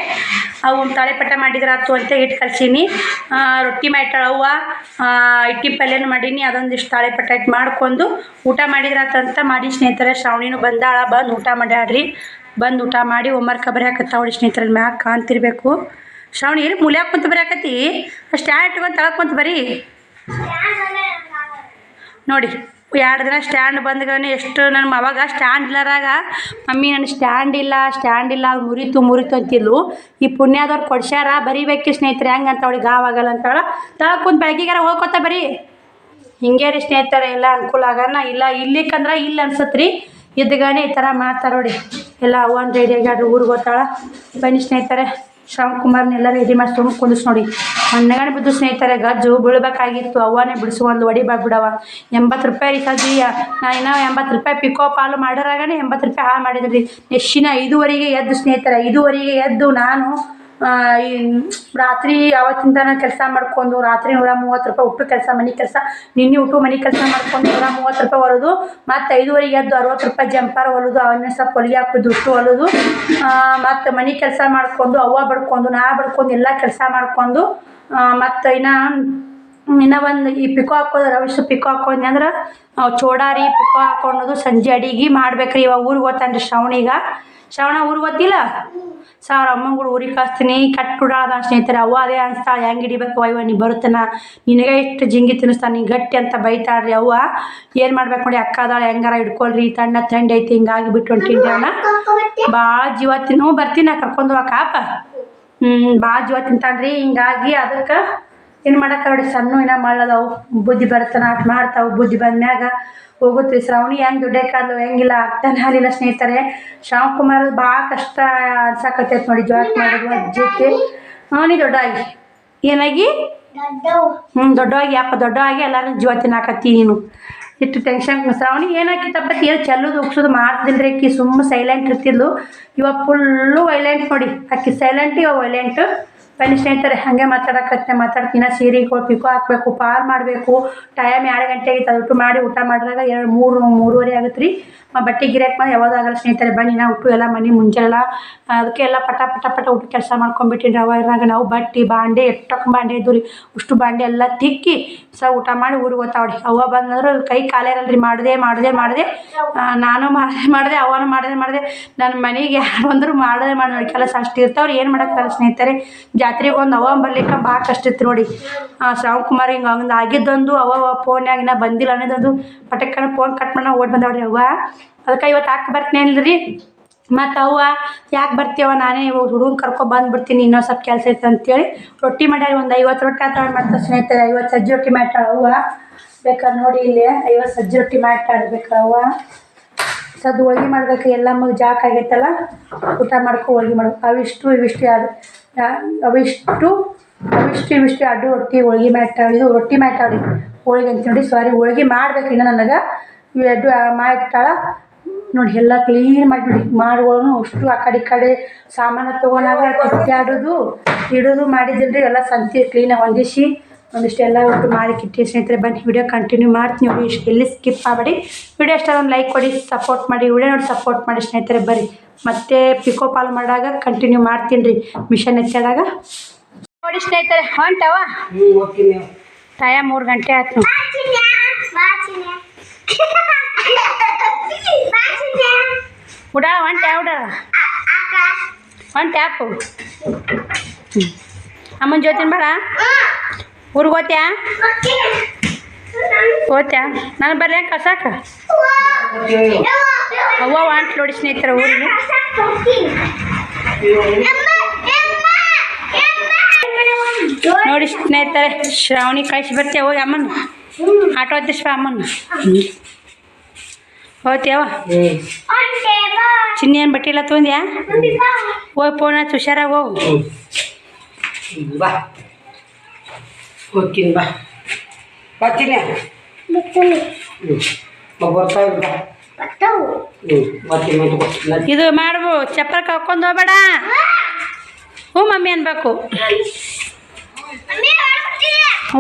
ಅವು ತಾಳಿಪಟ್ಟ ಮಾಡಿದ್ರಾತು ಅಂತ ಇಟ್ಟು ಕಲ್ಸೀನಿ ರೊಟ್ಟಿ ಆ, ಇಟ್ಟಿ ಪಲ್ಯನ ಮಾಡೀನಿ ಅದೊಂದಿಷ್ಟು ತಾಳೆಪಟ್ಟ ಇಟ್ಟು ಮಾಡ್ಕೊಂಡು ಊಟ ಮಾಡಿದ್ರಾತಂತ ಮಾಡಿ ಸ್ನೇಹಿತರೆ. ಶ್ರಾವಣಿನೂ ಬಂದಾಳ ಬಂದು ಊಟ ಮಾಡ್ಯಾಡ್ರಿ ಬಂದು ಊಟ ಮಾಡಿ ಹೋಮ್ವರ್ಕ್ ಬರೆಯಕತ್ತಾವಳಿ ಸ್ನೇಹಿತರೆ ಮ್ಯಾಗ ಕಾಣ್ತಿರ್ಬೇಕು. ಶ್ರಾವಣಿ ಇಲ್ಲಿ ಮೂಲ್ಯಾಗ ಕುಂತ ಅಷ್ಟು ಸ್ಟ್ಯಾಂಡ್ ಇಟ್ಕೊಂಡು ತಳಕ್ ಕುಂತ ಬರೀ? ನೋಡಿ, ಎರಡು ದಿನ ಸ್ಟ್ಯಾಂಡ್ ಬಂದ್ಗನೆ ಎಷ್ಟು ನನ್ನ ಅವಾಗ ಸ್ಟ್ಯಾಂಡ್ ಇಲ್ಲರಾಗ, ಮಮ್ಮಿ ನನ್ನ ಸ್ಟ್ಯಾಂಡ್ ಇಲ್ಲ ಸ್ಟ್ಯಾಂಡ್ ಇಲ್ಲ ಅದು ಮುರಿತು ಮುರಿತು ಅಂತಿದ್ಲು. ಈ ಪುಣ್ಯದವ್ರು ಕೊಡ್ಸ್ಯಾರ ಬರಿಬೇಕು ಸ್ನೇಹಿತರೆ ಹೆಂಗೆ ಅಂತ ಅವಳಿಗೆ ಗಾವಾಗಲ್ಲ ಅಂತಾಳ. ತಳ ಕುಂತ ಬೆಳಗ್ಗೆಗಾರ ಹೋಗ್ಕೊತ ಬರೀ. ಹಿಂಗೆ ರೀ ಸ್ನೇಹಿತರೆ, ಎಲ್ಲ ಅನುಕೂಲ ಆಗೋಣ ಇಲ್ಲ, ಇಲ್ಲಿಕ್ಕಂದ್ರೆ ಇಲ್ಲ ಅನ್ಸತ್ತೆ ರೀ ಇದ್ಗಾನೆ ಈ ಥರ ಮಾಡ್ತಾರೆ ನೋಡಿ. ಎಲ್ಲ ಅವ್ವನ್ ರೆಡಿಯಾಗಿ ಊರಿಗೆ ಹೋಗ್ತಾಳೆ. ಬನ್ನಿ ಸ್ನೇಹಿತರೆ. ಶ್ರವಣ್ ಕುಮಾರ್ನೆಲ್ಲ ರೆಡಿ ಮಾಡಿ ತುಂಬ ಕುಂದಿಸ್ ನೋಡಿ. ಮಣ್ಣಗಣೆ ಬಿದ್ದು ಸ್ನೇಹಿತರೆ, ಗಜ್ಜು ಬೀಳ್ಬೇಕಾಗಿತ್ತು. ಅವ್ವನೇ ಬಿಡಿಸು ಒಂದು ಒಡಿ ಬಾಗ್ಬಿಡವ. ಬಿಡವ ಎಂಬತ್ತು ರೂಪಾಯಿ ರೀ ನಾ ಇನ್ನೂ ಎಂಬತ್ತು ರೂಪಾಯಿ ಪಿಕೋ ಪಾಲು ಮಾಡೋರಾಗನೇ ಎಂಬತ್ತು ರೂಪಾಯಿ ಹಾಳು ಮಾಡಿದ್ರಿ. ನೆಶ್ಶಿನ ಐದುವರೆಗೆ ಎದ್ದು ಸ್ನೇಹಿತರೆ, ಐದುವರೆಗೆ ಎದ್ದು ನಾನು ರಾತ್ರಿ ಅವತ್ತಿಂದ ಕೆಲಸ ಮಾಡ್ಕೊಂಡು ರಾತ್ರಿ ನೂರ ಮೂವತ್ತು ರೂಪಾಯಿ ಉಟ್ಟು ಕೆಲಸ, ಮನೆ ಕೆಲಸ, ನಿನ್ನೆ ಉಟ್ಟು ಮನೆ ಕೆಲಸ ಮಾಡ್ಕೊಂಡು ನೂರ ಮೂವತ್ತು ರೂಪಾಯಿ ಹೊಲದು, ಮತ್ತು ಐದುವರೆಗೆ ಎದ್ದು ಅರವತ್ತು ರೂಪಾಯಿ ಜಂಪಾರ ಹೊಲದು, ಅವನ್ನ ಸ್ವಲ್ಪ ಹೊಲಿಗೆ ಹಾಕೋದು ಉಟ್ಟು ಹೊಲದು ಮತ್ತು ಮನೆ ಕೆಲಸ ಮಾಡ್ಕೊಂಡು ಅವ್ವ ಬಡ್ಕೊಂಡು, ನಾ ಬಡ್ಕೊಂಡು ಎಲ್ಲ ಕೆಲಸ ಮಾಡ್ಕೊಂಡು ಮತ್ತು ಇನ್ನು ಇನ್ನು ಒಂದು ಈ ಪಿಕೋ ಹಾಕೋದು ರವಿಶ್ ಪಿಕೋ ಹಾಕೊಂಡೆ ಅಂದ್ರೆ ನಾವು ಚೋಡಾರಿ, ಪಿಕೋ ಹಾಕೊಂಡೋದು ಸಂಜೆ ಅಡಿಗೆ ಮಾಡ್ಬೇಕ್ರಿ ಇವಾಗ ಊರಿಗೆ ಹೋಗ್ತಾನೆ ರೀ ಶ್ರವಣೀಗ ಶ್ರವಣ ಊರಿಗೆ ಗೊತ್ತಿಲ್ಲ ಸಾವಿರ ಅಮ್ಮಂಗಳು ಊರಿಗೆ ಕಳಿಸ್ತೀನಿ ಕಟ್ಟುಡಾದ ಸ್ನೇಹಿತರೆ, ಅವ್ವ ಅದೇ ಅನ್ಸ್ತಾಳೆ, ಹೆಂಗೆ ಹಿಡಿಬೇಕು ಅವ್ವ ನೀ ಬರುತ್ತನ? ನಿನಗೆ ಇಷ್ಟು ಜಿಂಗಿ ತಿನ್ನಿಸ್ತಾನೆ ನೀ ಗಟ್ಟಿ ಅಂತ ಬೈತಾಳ್ರಿ ಅವ್ವ. ಏನು ಮಾಡ್ಬೇಕು ನೋಡಿ, ಅಕ್ಕ ಅದಾಳೆ ಹೆಂಗಾರ ಹಿಡ್ಕೊಳ್ರಿ, ತಣ್ಣ ತಂಡ ಐತಿ, ಹಿಂಗಾಗಿ ಬಿಟ್ಟು ಹೊಂಟಿನ್ರಿ ಅವನ ಭಾಳ ಜೀವ ತಿನ್ನು ಬರ್ತೀನಿ ನಾ ಕರ್ಕೊಂಡು ಅಪ್ಪ ಹ್ಞೂ ಭಾಳ ಜೀವ ತಿಂತಾನ್ರಿ, ಹಿಂಗಾಗಿ ಅದಕ್ಕೆ ಏನು ಮಾಡಕ್ಕೆ ನೋಡಿ ಸಣ್ಣ ಇನ್ನ ಮಾಡ್ಲದವು ಬುದ್ಧಿ ಬರ್ತಾನ ಅಟ್ ಮಾಡ್ತಾವು, ಬುದ್ಧಿ ಬಂದ್ಮ್ಯಾಗ ಹೋಗುತ್ತೆ ಶ್ರಾವಣಿ ಹೆಂಗೆ ದುಡ್ಡಕ್ಕಾದ್ಲು ಹೆಂಗಿಲ್ಲ, ಆಗ್ತಾನೆ ಹಾಲಿಲ್ಲ ಸ್ನೇಹಿತರೆ. ಕುಮಾರ್ ಭಾಳ ಕಷ್ಟ ಅನ್ಸಾಕತ್ತೈತೆ ನೋಡಿ ಜಾಬ್ ಮಾಡೋದು ಅಜ್ಜಿ ಹ್ಞೂ ನೀ ದೊಡ್ಡಾಗಿ. ಏನಾಗಿ? ಹ್ಞೂ ದೊಡ್ಡವಾಗಿ ಅಪ್ಪ ದೊಡ್ಡವಾಗಿ ಎಲ್ಲರೂ ಜೋತಿನ ಹಾಕತ್ತಿ ನೀನು. ಇಷ್ಟು ಟೆನ್ಷನ್ ಶ್ರಾವಣಿ ಏನಾಕಿತ್ತಪ್ಪ ಏನು ಚೆಲ್ಲೋದು, ಉಗ್ಸೋದು ಮಾಡ್ತಿದ್ರಿ ಅಕ್ಕಿ, ಸುಮ್ಮ ಸೈಲೆಂಟ್ ಇರ್ತಿದ್ಲು. ಇವಾಗ ಫುಲ್ಲು ವೈಲೆಂಟ್ ನೋಡಿ, ಅಕ್ಕಿ ಸೈಲೆಂಟ್ ಇವಾಗ ವೈಲೆಂಟ್ ಬನ್ನಿ ಸ್ನೇಹಿತರೆ ಹಾಗೆ ಮಾತಾಡಕತ್ತೆ ಮಾತಾಡ್ತೀನಿ ಸೀರೆ ಪಿಕೋ ಹಾಕಬೇಕು, ಪಾರ್ ಮಾಡಬೇಕು. ಟೈಮ್ ಎರಡು ಗಂಟೆಗೆ ಅದು ಮಾಡಿ ಊಟ ಮಾಡಿದಾಗ ಎರಡು, ಮೂರು, ಮೂರುವರೆ ಆಗುತ್ತೆ ರೀ ಬಟ್ಟೆ ಗಿರಾಕ್ ಮಾಡಿ ಯಾವ್ದಾಗಲ್ಲ ಸ್ನೇಹಿತರೆ, ಬನ್ನಿ ನಾ ಉಟ್ಟು ಎಲ್ಲ ಮನೆ ಮುಂಜಾನೆಲ್ಲ, ಅದಕ್ಕೆ ಎಲ್ಲ ಪಟ ಪಟ ಪಟ ಊಟ ಕೆಲಸ ಮಾಡ್ಕೊಂಡ್ಬಿಟ್ಟಿನಿ ಅವಾಗ ನಾವು ಬಟ್ಟೆ, ಬಾಂಡೆ ಎಷ್ಟೊಕ್ಕೆ ಬಾಂಡೆ ಇದ್ದು ರೀ ಅಷ್ಟು ಬಾಂಡೆ ಎಲ್ಲ ತಿಕ್ಕಿ ಸ ಊಟ ಮಾಡಿ ಊರಿಗೆ ಹೋಗ್ತಾವ್ರಿ ಅವ್ವ ಬಂದಂದ್ರೆ ಕೈ ಕಾಲೇರಲ್ರಿ ಮಾಡಿದೆ ಮಾಡಿದೆ ಮಾಡಿದೆ. ನಾನು ಮಾಡಿದೆ ಮಾಡಿದೆ ಅವನು ಮಾಡಿದೆ ಮಾಡಿದೆ. ನನ್ನ ಮನೆಗೆ ಯಾರು ಬಂದರೂ ಮಾಡದೆ ಮಾಡಿ ಕೆಲಸ ಅಷ್ಟು ಇರ್ತಾವ್ರಿ. ಏನು ಮಾಡೋಕ್ಕಲ್ಲ ಸ್ನೇಹಿತರೆ. ಜಾತ್ರೆಗೆ ಒಂದು ಅವ್ವ ಬರ್ಲಿಕ್ಕೆ ಭಾಳ ಕಷ್ಟ ಇತ್ತು ನೋಡಿ. ಶ್ರಾವಣ್ ಕುಮಾರ್ ಹಿಂಗೆ ಒಂದು ಆಗಿದ್ದೊಂದು ಅವ ಫೋನ್ಯಾಗ ಇನ್ನೂ ಬಂದಿಲ್ಲ ಅನ್ನೋದೊಂದು ಪಟಕ್ಕನ ಫೋನ್ ಕಟ್ ಮಾಡಿ ಓಡ್ ಬಂದವ್ರಿ ಅವ್ವ. ಅದಕ್ಕೆ ಇವತ್ತು ಹಾಕಿ ಬರ್ತೀನಿ ಅಲ್ರಿ ಮತ್ತು ಅವ್ವ, ಯಾಕೆ ಬರ್ತೀವ ನಾನೇ ಹುಡುಗನ ಕರ್ಕೊ ಬಂದ್ಬಿಡ್ತೀನಿ, ಇನ್ನೊಂದು ಸ್ವಲ್ಪ ಕೆಲಸ ಐತೆ ಅಂತೇಳಿ ರೊಟ್ಟಿ ಮಾಡ್ಯಾರ ಒಂದು ಐವತ್ತು ರೊಟ್ಟಿ ಆತಾಳ ಮತ್ತು ಸ್ನೇಹಿತರೆ ಐವತ್ತು ಸಜ್ಜಿ ರೊಟ್ಟಿ ಮಾಡ್ತಾಳೆ ಅವ್ವ. ಬೇಕಾದ್ರೆ ನೋಡಿ ಇಲ್ಲಿ ಐವತ್ತು ಸಜ್ಜಿ ರೊಟ್ಟಿ ಮಾಡ್ತಾಳೆ ಬೇಕಾ ಅವ್ವ. ಸದ್ ಹೋಳ್ಗೆ ಮಾಡ್ಬೇಕು, ಎಲ್ಲ ಜಾಕ್ ಆಗೈತಲ್ಲ ಊಟ ಮಾಡ್ಕೊ ಹೋಳ್ಗೆ ಮಾಡ್ಬೇಕು. ಅವಿಷ್ಟು ಇವಿಷ್ಟು ಅದು ಅವಿಷ್ಟು ಅವಿಷ್ಟು ಇವಿಷ್ಟು ಅಡ್ಡು ರೊಟ್ಟಿ ಹೋಳ್ಗೆ ಮ್ಯಾಟ್ ಇದು ರೊಟ್ಟಿ ಮಾಡ್ತಾವ್ರಿ ಹೋಳ್ಗೆ ಅಂತ ನೋಡಿ, ಸಾರಿ ಹೋಳ್ಗೆ ಮಾಡ್ಬೇಕು ಇನ್ನು ನನಗೆ. ಇವು ಮಾಡಿ ಮಾಡಿಟ್ಟಾಳ ನೋಡಿ, ಎಲ್ಲ ಕ್ಲೀನ್ ಮಾಡಿ ನೋಡಿ ಮಾಡುವನು ಅಷ್ಟು ಆ ಕಡೆ ಕಡೆ ಸಾಮಾನು ತೊಗೊಂಡಾಗ ಕಿತ್ತಾಡೋದು ಇಡೋದು ಮಾಡಿದ್ದಿಲ್ರಿ, ಎಲ್ಲ ಸಂತಿ ಕ್ಲೀನಾಗಿ ಹೊಂದಿಸಿ. ಒಂದಿಷ್ಟು ಎಲ್ಲ ಒಟ್ಟು ಮಾಡಿ ಕಿಟ್ಟಿ ಸ್ನೇಹಿತರೆ ಬನ್ನಿ ವಿಡಿಯೋ ಕಂಟಿನ್ಯೂ ಮಾಡ್ತೀನಿ. ನೀವು ಇಷ್ಟು ಎಲ್ಲಿ ಸ್ಕಿಪ್ ಮಾಡಬೇಡಿ ವಿಡಿಯೋ ಇಷ್ಟ ಒಂದು ಲೈಕ್ ಕೊಡಿ ಸಪೋರ್ಟ್ ಮಾಡಿ ವಿಡಿಯೋ ನೋಡಿ ಸಪೋರ್ಟ್ ಮಾಡಿ ಸ್ನೇಹಿತರೆ ಬರ್ರಿ. ಮತ್ತೆ ಪಿಕೋ ಪಾಲ್ ಮಾಡಿದಾಗ ಕಂಟಿನ್ಯೂ ಮಾಡ್ತೀನಿ ರೀ. ಮಿಷನ್ ಹೆಚ್ಚಾದಾಗ ನೋಡಿ ಸ್ನೇಹಿತರೆ ಹೊಂಟವ? ಟಯ ಮೂರು ಗಂಟೆ ಆಯ್ತು. ಉಡಾಳ ಹೊಂಟೆ ಉಡಾಳ? ಹೊಂಟೆ ಆಪು. ಅಮ್ಮನ ಜೊತೆ ಬೇಡ? ಊರಿಗೆ ಹೋತ್ಯಾ? ನಾನು ಬರ್ಲಿ ಕಸಾಕ ಅವ್ವ ವಾಂಟ್ ನೋಡಿ ಸ್ನೇಹಿತರ ಊರಿಗೆ. ನೋಡಿ ಸ್ನೇಹಿತರೆ, ಶ್ರಾವಣಿ ಕಳಿಸಿ ಬರ್ತೀಯ ಹೋಗಿ ಅಮ್ಮನ. ಆಟೋ ಹತ್ತಿಸ್ಬ ಅಮ್ಮನ. ಹೋಗ್ತೀಯವ ಚಿನ್ನ ಏನು ಬಟ್ಟೆ ತೊಂದ್ಯಾ ಹೋಗಿ ಫೋನ್ ಹಚ್ಚಿ, ಹುಷಾರಾಗಿ ಹೋಗು. ಹೋಗ್ತೀನಿ ಬಾ. ಬರ್ತೀನಿ. ಹ್ಞೂ ಬರ್ತಾ ಬಾ. ಹ್ಞೂ ಬರ್ತೀನಿ ಅಂತ ಬರ್ತೀನಿ. ಇದು ಮಾಡ್ಬು. ಚಪ್ಪಲ್ ಕಾಕೊಂಡು ಹೋಗ್ಬೇಡ. ಹ್ಞೂ ಮಮ್ಮಿ ಅನ್ಬೇಕು.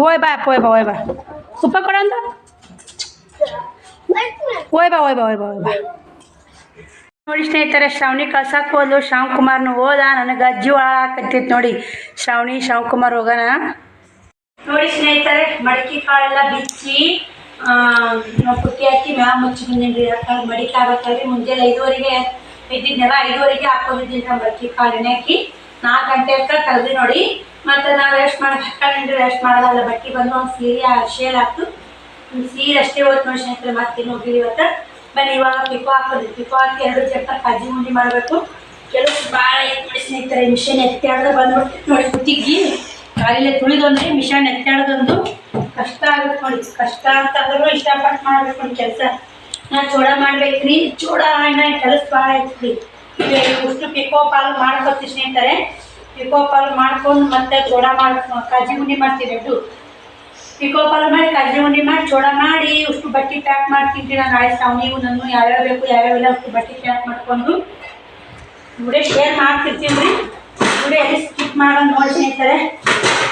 ಓಯ್ ಬಾ ಪೋಯ್ ಬಾ ಓಯ್ ಬಾ. ಉಪ್ಪ ಕೊಡಂದು ಓಯ್ ಬಾ ಓಯ್ ಬಾ ಓಯ್ ಬಾ ಓಯ್ ಬಾ. ನೋಡಿ ಸ್ನೇಹಿತರೆ ಶ್ರಾವಣಿ ಕಳ್ಸಕ್ಕೆ ಹೋದ್ಲು. ಶ್ರಾವಣ್ ಕುಮಾರ್ನು ಹೋದ. ನನಗೆ ಅಜ್ಜಿ ಹಾಕತ್ತಿತ್ತು ನೋಡಿ. ಶ್ರಾವಣಿ ಶ್ರಾವಣ್ ಕುಮಾರ್ ಹೋಗೋಣ ನೋಡಿ ಸ್ನೇಹಿತರೆ, ಮಡಿಕೆ ಕಾಳೆಲ್ಲ ಬಿಚ್ಚಿ ಪುಟ್ಟಿ ಹಾಕಿ ಮ್ಯಾಮ್ ಮುಚ್ಚಿ ಬಂದಿನಿ ಯಾಕಂದ್ರೆ ಮಡಿಕೆ ಆಗ್ಬೇಕಲ್ರಿ ಮುಂಜಾನೆ ಐದುವರೆಗೆ ಇದ್ದಿದ್ದೆಲ್ಲ ಐದುವರೆಗೆ ಹಾಕೊಂಡಿದ್ದೀನಿ ನಾವು ಮಡಿಕೆ ಕಾಳಿನ ಹಾಕಿ. ನಾಲ್ಕು ಗಂಟೆ ಅಂತ ತೆಗ್ದು ನೋಡಿ. ಮತ್ತೆ ನಾವು ರೆಸ್ಟ್ ಮಾಡ್ಬೇಕಂದ್ರೆ ರೆಸ್ಟ್ ಮಾಡೋದಲ್ಲ ಬಟ್ಟೆ ಬಂದು ಒಂದು ಸೀರೆ ಶೇಲ್ ಹಾಕ್ತು ಸೀರೆ ಅಷ್ಟೇ ಹೋಯ್ತು ನೋಡಿ ಸ್ನೇಹಿತರೆ ಮತ್ತೆ ಹೋಗಿರಿ ಇವತ್ತು. ಬನ್ನಿ, ಇವಾಗ ಪಿಕೋ ಹಾಕೋದು ಪಿಕೋ ಹಾಕಿ ಎರಡು ಜನ ಕಜ್ಜಿ ಮುಂಡಿ ಮಾಡಬೇಕು. ಕೆಲವು ಭಾಳ ಐತೆ ನೋಡಿ ಸ್ನೇಹಿತರೆ ಮಿಷನ್ ಎತ್ತಾಡ್ದ ಬಂದು ನೋಡಿ ಕುತ್ತಿಗೆ ಕಾಲಿಲೆ ತುಳಿದೊಂದ್ರೆ ಮಿಷನ್ ಎತ್ತಾಡೋದೊಂದು ಕಷ್ಟ ಆಗುತ್ತೆ ನೋಡಿ. ಕಷ್ಟ ಅಂತ ಅಂದ್ರೂ ಇಷ್ಟಪಟ್ಟು ಮಾಡ್ಬೇಕು ನೋಡಿ ಕೆಲಸ. ನಾ ಚೂಡ ಮಾಡ್ಬೇಕ್ರಿ. ಚೂಡ ಅಣ್ಣ ಕೆಲಸ ಭಾಳ ಐತ್ರಿ. ಇಷ್ಟು ಪಿಕೋ ಪಾಲು ಮಾಡ್ಕೊತೀವಿ ಸ್ನೇಹಿತರೆ. ಪಿಕೋ ಪಾಲು ಮಾಡ್ಕೊಂಡು ಮತ್ತೆ ಚೋಳ ಮಾಡ್ ಕಾಜಿ ಉಂಡಿ ಮಾಡ್ತೀವಿ ಅದು ಪಿಕೋ ಪಾಲು ಮಾಡಿ, ಕಾಜಿ ಉಂಡಿ ಮಾಡಿ, ಚೂಡ ಮಾಡಿ ಅಷ್ಟು ಬಟ್ಟೆ ಪ್ಯಾಕ್ ಮಾಡ್ತಿದ್ವಿ ನಾನು ನಾಳೆ ನೀವು ನನ್ನ ಯಾವ್ಯಾವ ಬೇಕು ಯಾವ್ಯಾವ ಇಲ್ಲ ಅಷ್ಟು ಬಟ್ಟೆ ಪ್ಯಾಕ್ ಮಾಡ್ಕೊಂಡು. ವಿಡಿಯೋ ಶೇರ್ ಮಾಡ್ತಿರ್ತೀನಿ ರೀ. ವಿಡಿಯೋ ಎಲ್ಲಿ ಸ್ಕಿಪ್ ಮಾಡೋದು ನೋಡಿ ಸ್ನೇಹಿತರೆ?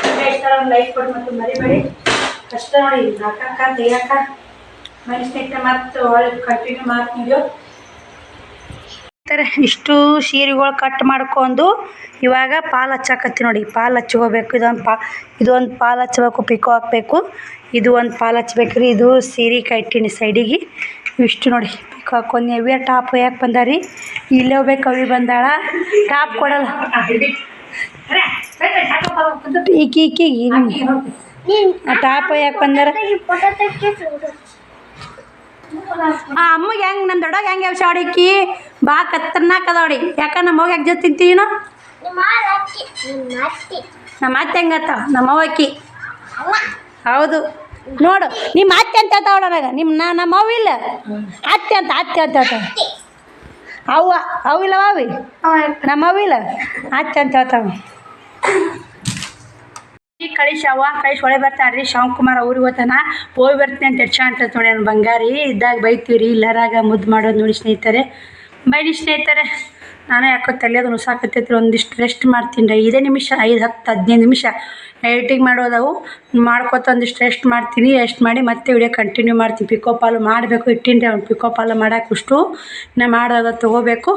ವಿಡಿಯೋ ಒಂದು ಲೈಕ್ ಕೊಡಿ ಮತ್ತು ಮರಿಬೇಡಿ. ಕಷ್ಟ ನೋಡಿ, ಹಾಕಕ್ಕ, ತೆಗಿಯಕ್ಕ. ಮನೆ ಸ್ನೇಹಿತರೆ, ಮತ್ತು ಒಳ್ಳೆ ಕಂಟಿನ್ಯೂ ಮಾಡ್ತೀವಿ ಇಷ್ಟು ಸೀರೆಗಳು ಕಟ್ ಮಾಡ್ಕೊಂಡು ಇವಾಗ ಪಾಲು ಹಚ್ಚಾಕತ್ತಿ ನೋಡಿ. ಪಾಲು ಹಚ್ಕೋಬೇಕು ಇದೊಂದು ಪಾ ಇದೊಂದು ಪಾಲು ಹಚ್ಬೇಕು ಪಿಕೋ ಹಾಕಬೇಕು. ಇದು ಒಂದು ಪಾಲು ಹಚ್ಬೇಕು ರೀ ಇದು ಸೀರೆ ಕಟ್ಟಿನಿ ಸೈಡಿಗೆ. ಇಷ್ಟು ನೋಡಿ. ಹಾಕೊಂಡು ಎವ್ಯ ಟಾಪ್ ಯಾಕೆ ಬಂದಾರಿ. ಇಲ್ಲೇ ಹೋಗ್ಬೇಕು ಅವಿ ಬಂದಾಳ. ಟಾಪ್ ಕೊಡಲ್ಲ. ಈಕಿ ಟಾಪ್ ಯಾಕೆ ಬಂದಾರ. ಆ ಅಮ್ಮಗೆ ಹೆಂಗೆ ನಮ್ಮ ದೊಡ್ಡಗೆ ಹೆಂಗೆ ಯಾವ ಶಾಡಿಕ್ಕಿ ಬಾ ಕತ್ತರ್ನಾಕ್ ಅದಾವಡಿ ಯಾಕ ನಮ್ಮ ಯಾಕೆ ಜೊತೆ ತಿಂತೀನೋ ನಾವು ನಿಮ್ಮ ಅತ್ತಿ ಹೆಂಗತ್ತ ನಮ್ಮ ಅವ್ವಕ್ಕಿ ಹೌದು. ನೋಡು ನಿಮ್ಮ ಅತ್ತೆ ಅಂತ ಹೇಳ್ತಾವ ನನಗೆ ನಿಮ್ಮ ನಾ ನಮ್ಮ ಅವ್ವ ಇಲ್ಲ. ಅತ್ತೆ ಅಂತ ಅತ್ತೆ ಅಂತ ಹೇಳ್ತಾವ ಅವ್ವ ಅವಿಲ್ಲ ಅವಿ? ನಮ್ಮ ಅವಿಲ್ಲ ಅತ್ತೆ ಅಂತ ಹೇಳ್ತಾವ ಈ ಕಳಿಸಿ ಅವ್ವ ಕಳಿಸಿ ಒಳೆ ಬರ್ತಾಳ್ರಿ. ಶಿವಕುಮಾರ್ ಅವ್ರಿಗೆ ಹೋತಾನ ಹೋಗಿ ಬರ್ತೀನಿ ಅಂತ ಹೆಚ್ಚ ಅಂತ ನೋಡಿ ಬಂಗಾರಿ. ಇದ್ದಾಗ ಬೈತೀವಿ ರೀ ಇಲ್ಲರಾಗ ಮುದ್ದು ಮಾಡೋದು ನೋಡಿ ಸ್ನೇಹಿತರೆ. ಬೈನಿ ಸ್ನೇಹಿತರೆ. ನಾನು ಯಾಕೋ ತಲೆಯೋದು ನುಸಾಕತ್ತೈತಿ ಒಂದಿಷ್ಟು ರೆಸ್ಟ್ ಮಾಡ್ತೀನಿ ರೀ. ಐದೇ ನಿಮಿಷ, ಐದು, ಹತ್ತು, ಹದಿನೈದು ನಿಮಿಷ. ಎಡಿಟಿಂಗ್ ಮಾಡೋದವು ಮಾಡ್ಕೊತ ಒಂದಿಷ್ಟು ರೆಸ್ಟ್ ಮಾಡ್ತೀನಿ ರೆಸ್ಟ್ ಮಾಡಿ ಮತ್ತೆ ವಿಡಿಯೋ ಕಂಟಿನ್ಯೂ ಮಾಡ್ತೀನಿ. ಪಿಕೋ ಪಾಲು ಮಾಡಬೇಕು, ಇಟ್ಟಿನಿ ಅವ್ನು ಪಿಕೋ ಪಾಲು ಅಷ್ಟು ನಾ ಮಾಡೋದ ತೊಗೋಬೇಕು.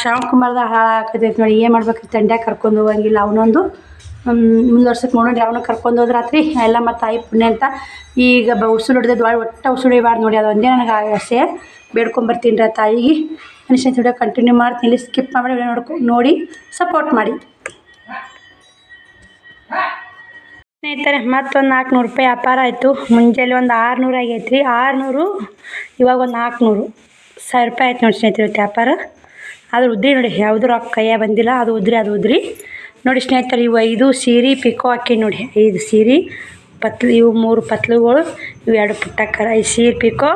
ಶ್ರಾವಣ್ ಹಾಳಾಕತೈತಿ ನೋಡಿ, ಏನು ಮಾಡ್ಬೇಕು ತಂಡ್ಯಾಗ ಕರ್ಕೊಂಡು ಹೋಗಂಗಿಲ್ಲ ಅವನೊಂದು. ಮುಂದುವರ್ಸಕ್ಕೆ ನೋಡೋಣ ಯಾವನ್ನ ಕರ್ಕೊಂಡು ಹೋದ್ರೆ ರಾತ್ರಿ, ಎಲ್ಲ ಮತ್ತು ತಾಯಿ ಪುಣ್ಯ ಅಂತ. ಈಗ ಬ ಉಸುಳು ಹಿಡ್ದದ್ದು ಒಳ್ಳೆ ಒಟ್ಟು ಉಸಿರು ಹಿಡಿಬಾರ್ದು ನೋಡಿ ಅದು ಒಂದೇ ನನಗೆ ಆಸೆ. ಬೇಡ್ಕೊಂಬರ್ತೀನಿ ರೀ ತಾಯಿಗೆ. ಮನುಷ್ಯನ ವಿಡಿಯೋ ಕಂಟಿನ್ಯೂ ಮಾಡ್ತೀನಿ, ಇಲ್ಲಿ ಸ್ಕಿಪ್ ಮಾಡಿ ನೋಡ್ಕೊ, ನೋಡಿ ಸಪೋರ್ಟ್ ಮಾಡಿ. ಸ್ನೇಹಿತರೆ, ಮತ್ತೊಂದು ನಾಲ್ಕುನೂರು ರೂಪಾಯಿ ವ್ಯಾಪಾರ ಆಯಿತು. ಮುಂಜಾನೆ ಒಂದು ಆರುನೂರು ಆಗೈತೆ ರೀ ಆರುನೂರು, ಇವಾಗ ಒಂದು ನಾಲ್ಕುನೂರು ಸಾವಿರ ರೂಪಾಯಿ ಆಯ್ತು ನೋಡಿ ಸ್ನೇಹಿತರೆ ವ್ಯಾಪಾರ. ಆದ್ರೆ ಉದ್ರಿ ನೋಡಿ, ಯಾವುದು ರೊಕ್ಕ ಕೈಯ ಬಂದಿಲ್ಲ, ಅದು ಉದ್ರಿ ಅದು ಉದ್ರಿ. ನೋಡಿ ಸ್ನೇಹಿತರೆ, ಇವು ಐದು ಸೀರೆ ಪಿಕೋ ಹಾಕಿ ನೋಡಿ, ಐದು ಸೀರೆ, ಪತ್ಲು, ಇವು ಮೂರು ಪತ್ಲುಗಳು, ಇವು ಎರಡು ಪುಟ್ಟಕ್ಕರ ಐದು ಸೀರೆ ಪಿಕೋ.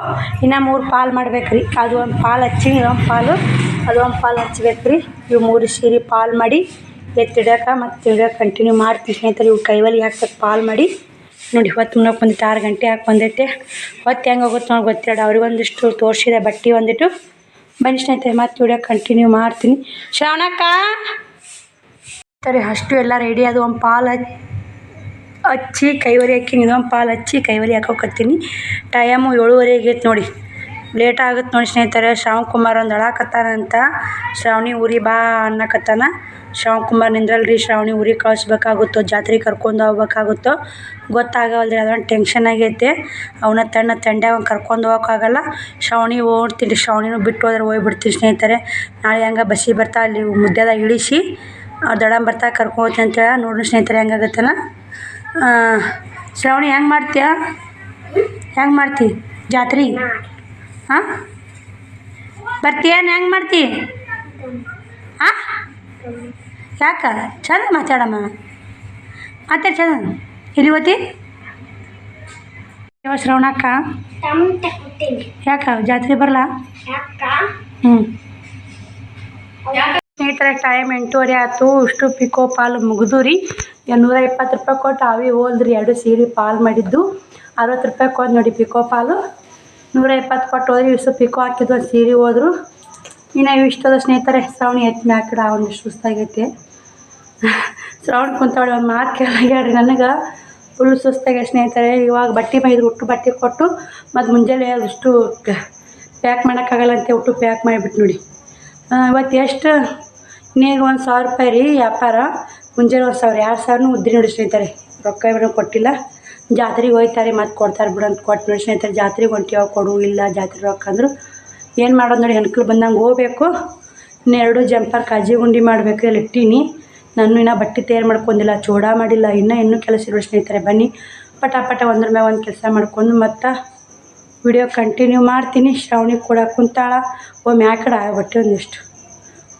ಇನ್ನು ಮೂರು ಪಾಲು ಮಾಡ್ಬೇಕು ರೀ ಅದು ಒಂದು ಪಾಲು ಹಚ್ಚಿ ಇದೊಂದು ಪಾಲು ಅದೊಂದು ಪಾಲು ಹಚ್ಬೇಕು ರೀ ಇವು ಮೂರು ಸೀರೆ ಪಾಲು ಮಾಡಿ ಎತ್ತಿಡಕ ಮತ್ತು ವಿಡಿಯೋ ಕಂಟಿನ್ಯೂ ಮಾಡ್ತೀನಿ ಸ್ನೇಹಿತರೆ. ಇವು ಕೈವಲ್ಲಿ ಹಾಕ್ಬೇಕು ಪಾಲು ಮಾಡಿ. ನೋಡಿ, ಹೊತ್ತು ಮುನ್ನಕ್ಕೆ ಬಂದಿತ್ತು, ಆರು ಗಂಟೆ ಹಾಕಿ ಬಂದೈತೆ. ಹೊತ್ತು ಹೆಂಗೆ ಹೋಗುತ್ತೆ ನೋಡಿ ಗೊತ್ತಿಲ್ಲ ಅವ್ರಿಗೆ ಒಂದಿಷ್ಟು ತೋರಿಸಿದೆ, ಬಟ್ಟೆ ಒಂದಿಟ್ಟು. ಬನ್ನಿ ಸ್ನೇಹಿತರೆ, ಮತ್ತೆ ವಿಡಿಯೋ ಕಂಟಿನ್ಯೂ ಮಾಡ್ತೀನಿ. ಶ್ರಾವಣಕ್ಕ! ಸರಿ, ಅಷ್ಟು ಎಲ್ಲ ರೆಡಿ ಅದು ಒಂದು ಪಾಲು ಹಚ್ಚಿ ಹಚ್ಚಿ ಕೈವರಿ ಹಾಕಿ ಇದೊಂದು ಪಾಲು ಹಚ್ಚಿ ಕೈವರಿ ಹಾಕೋಕತ್ತೀನಿ. ಟೈಮು ಏಳುವರೆ ಆಗೈತೆ ನೋಡಿ. ಲೇಟ್ ಆಗುತ್ತೆ ನೋಡಿ ಸ್ನೇಹಿತರೆ. ಶ್ರಾವಣ್ ಕುಮಾರ್ ಒಂದು ಅಳಾಕತ್ತಾನಂತ ಶ್ರಾವಣಿ ಊರಿ ಬಾ ಅನ್ನಕತ್ತಾನ. ಶ್ರಾವಣ್ ಕುಮಾರ್ ನಿಂದ್ರಲ್ರಿ, ಶ್ರಾವಣಿ ಊರಿಗೆ ಕಳಿಸ್ಬೇಕಾಗುತ್ತೋ ಜಾತ್ರೆ ಕರ್ಕೊಂಡು ಹೋಗ್ಬೇಕಾಗುತ್ತೋ ಗೊತ್ತಾಗವಲ್ರಿ ಅದೊಂದು ಟೆನ್ಷನ್ ಆಗೈತೆ. ಅವನ ತಣ್ಣ ತಂಡೆ ಅವ್ನು ಕರ್ಕೊಂಡು ಹೋಗೋಕ್ಕಾಗಲ್ಲ ಶ್ರಾವಣಿ ಓಡ್ತೀನಿ. ಶ್ರಾವಣಿನೂ ಬಿಟ್ಟು ಹೋದ್ರೆ ಹೋಗ್ಬಿಡ್ತೀನಿ ಸ್ನೇಹಿತರೆ. ನಾಳೆ ಹಂಗೆ ಬಸ್ಸಿಗೆ ಬರ್ತಾ, ಅಲ್ಲಿ ಮುದ್ದೆದಾಗ ಇಳಿಸಿ ದೊಡ್ಡಮ್ಮ ಬರ್ತಾ ಕರ್ಕೊಂಡು ಹೋಗ್ತೀನಿ ಅಂತೇಳಿ ನೋಡ್ರಿ ಸ್ನೇಹಿತರೆ ಹೆಂಗಾಗತ್ತನ? ಶ್ರಾವಣಿ ಹೆಂಗೆ ಮಾಡ್ತೀಯ? ಹೆಂಗೆ ಮಾಡ್ತಿ? ಜಾತ್ರೆ? ಹಾಂ ಬರ್ತೀಯೇನು ಹೆಂಗೆ ಮಾಡ್ತಿ? ಹಾಂ ಯಾಕೆ? ಚಂದ ಮಾತಾಡಮ್ಮ. ಮಾತಾಡಿ ಚಂದ. ಇಲ್ಲಿ ಓತಿ ಯಾವ ಶ್ರವಣಕ್ಕ ಯಾಕೆ? ಜಾತ್ರೆ ಬರಲ್ಲ ಹ್ಞೂ ಸ್ನೇಹಿತರೆ, ಟೈಮ್ ಎಂಟೂವರೆ ಆಯ್ತು. ಇಷ್ಟು ಪಿಕೋ ಪಾಲು ಮುಗಿದು ರೀ. ನೂರ ಇಪ್ಪತ್ತು ರೂಪಾಯಿ ಕೊಟ್ಟು ಅವಿ ಹೋಲ್ದ್ರಿ ಎರಡು ಸೀರೆ ಪಾಲು ಮಾಡಿದ್ದು. ಅರವತ್ತು ರೂಪಾಯಿ ಕೊಟ್ಟು ನೋಡಿ ಪಿಕೋ ಪಾಲು. ನೂರ ಇಪ್ಪತ್ತು ಕೊಟ್ಟು ಹೋದ್ರಿ. ಇಷ್ಟು ಪಿಕೋ ಹಾಕಿದ್ದು ಒಂದು ಸೀರೆ ಹೋದ್ರು. ಇನ್ನು ಇಷ್ಟದ ಸ್ನೇಹಿತರೆ, ಶ್ರಾವಣಿ ಎತ್ತಿ ಮ್ಯಾಕಡ ಒಂದು ಸುಸ್ತಾಗೈತೆ. ಶ್ರಾವಣ ಕುಂತವಳೆ, ಒಂದು ಮಾತು ಕೇಳಾಗ್ಯಾಡ್ರಿ ನನಗೆ. ಫುಲ್ ಸುಸ್ತಾಗೆ ಸ್ನೇಹಿತರೆ. ಇವಾಗ ಬಟ್ಟೆ ಮೈದು ಹುಟ್ಟು ಬಟ್ಟೆ ಕೊಟ್ಟು, ಮತ್ತು ಮುಂಜಾನೆ ಅಷ್ಟು ಪ್ಯಾಕ್ ಮಾಡೋಕ್ಕಾಗಲ್ಲ ಅಂತ ಹುಟ್ಟು ಪ್ಯಾಕ್ ಮಾಡಿಬಿಟ್ಟು ನೋಡಿ. ಇವತ್ತು ಎಷ್ಟು ಇನ್ನೇಗ ಒಂದು ಸಾವಿರ ರೂಪಾಯಿ ರೀ ವ್ಯಾಪಾರ. ಮುಂಜಾನೆ ಒಂದು ಸಾವಿರ, ಎರಡು ಸಾವಿರನೂ ಉದ್ರಿ ನೋಡಿ ಸ್ನೇಹಿತರೆ. ರೊಕ್ಕ ಏನು ಕೊಟ್ಟಿಲ್ಲ. ಜಾತ್ರೆಗೆ ಹೋಯ್ತಾರೆ, ಮತ್ತು ಕೊಡ್ತಾರೆ ಬಿಡು ಅಂತ ಕೊಟ್ಟು ನೋಡಿ ಸ್ನೇಹಿತರೆ. ಜಾತ್ರೆಗೆ ಹೊಂಟಿವ ಕೊಡು, ಇಲ್ಲ ಜಾತ್ರೆ ರೊಕ್ಕ ಅಂದರು. ಏನು ಮಾಡೋದು ನೋಡಿ ಹೆಣ್ಕಲ್ ಬಂದಂಗೆ ಹೋಗ್ಬೇಕು. ಇನ್ನೆರಡು ಜಂಪರ್ ಕಾಜಿ ಗುಂಡಿ ಮಾಡಬೇಕು ಇಲ್ಲಿ ಇಟ್ಟೀನಿ ನಾನು ಇನ್ನೂ ಬಟ್ಟೆ ತಯಾರು ಮಾಡ್ಕೊಂಡಿಲ್ಲ, ಚೂಡ ಮಾಡಿಲ್ಲ. ಇನ್ನೂ ಇನ್ನೂ ಕೆಲಸ ಇರೋ ಸ್ನೇಹಿತರೆ, ಬನ್ನಿ. ಪಟ ಪಟ ಒಂದ್ರ ಮೇಲೆ ಒಂದು ಕೆಲಸ ಮಾಡ್ಕೊಂಡು ಮತ್ತು ವಿಡಿಯೋ ಕಂಟಿನ್ಯೂ ಮಾಡ್ತೀನಿ. ಶ್ರಾವಣಿ ಕೂಡ ಕುಂತಾಳ. ಒಮ್ಮೆ ಆ ಕಡೆ ಬಟ್ಟೆ ಒಂದಿಷ್ಟು.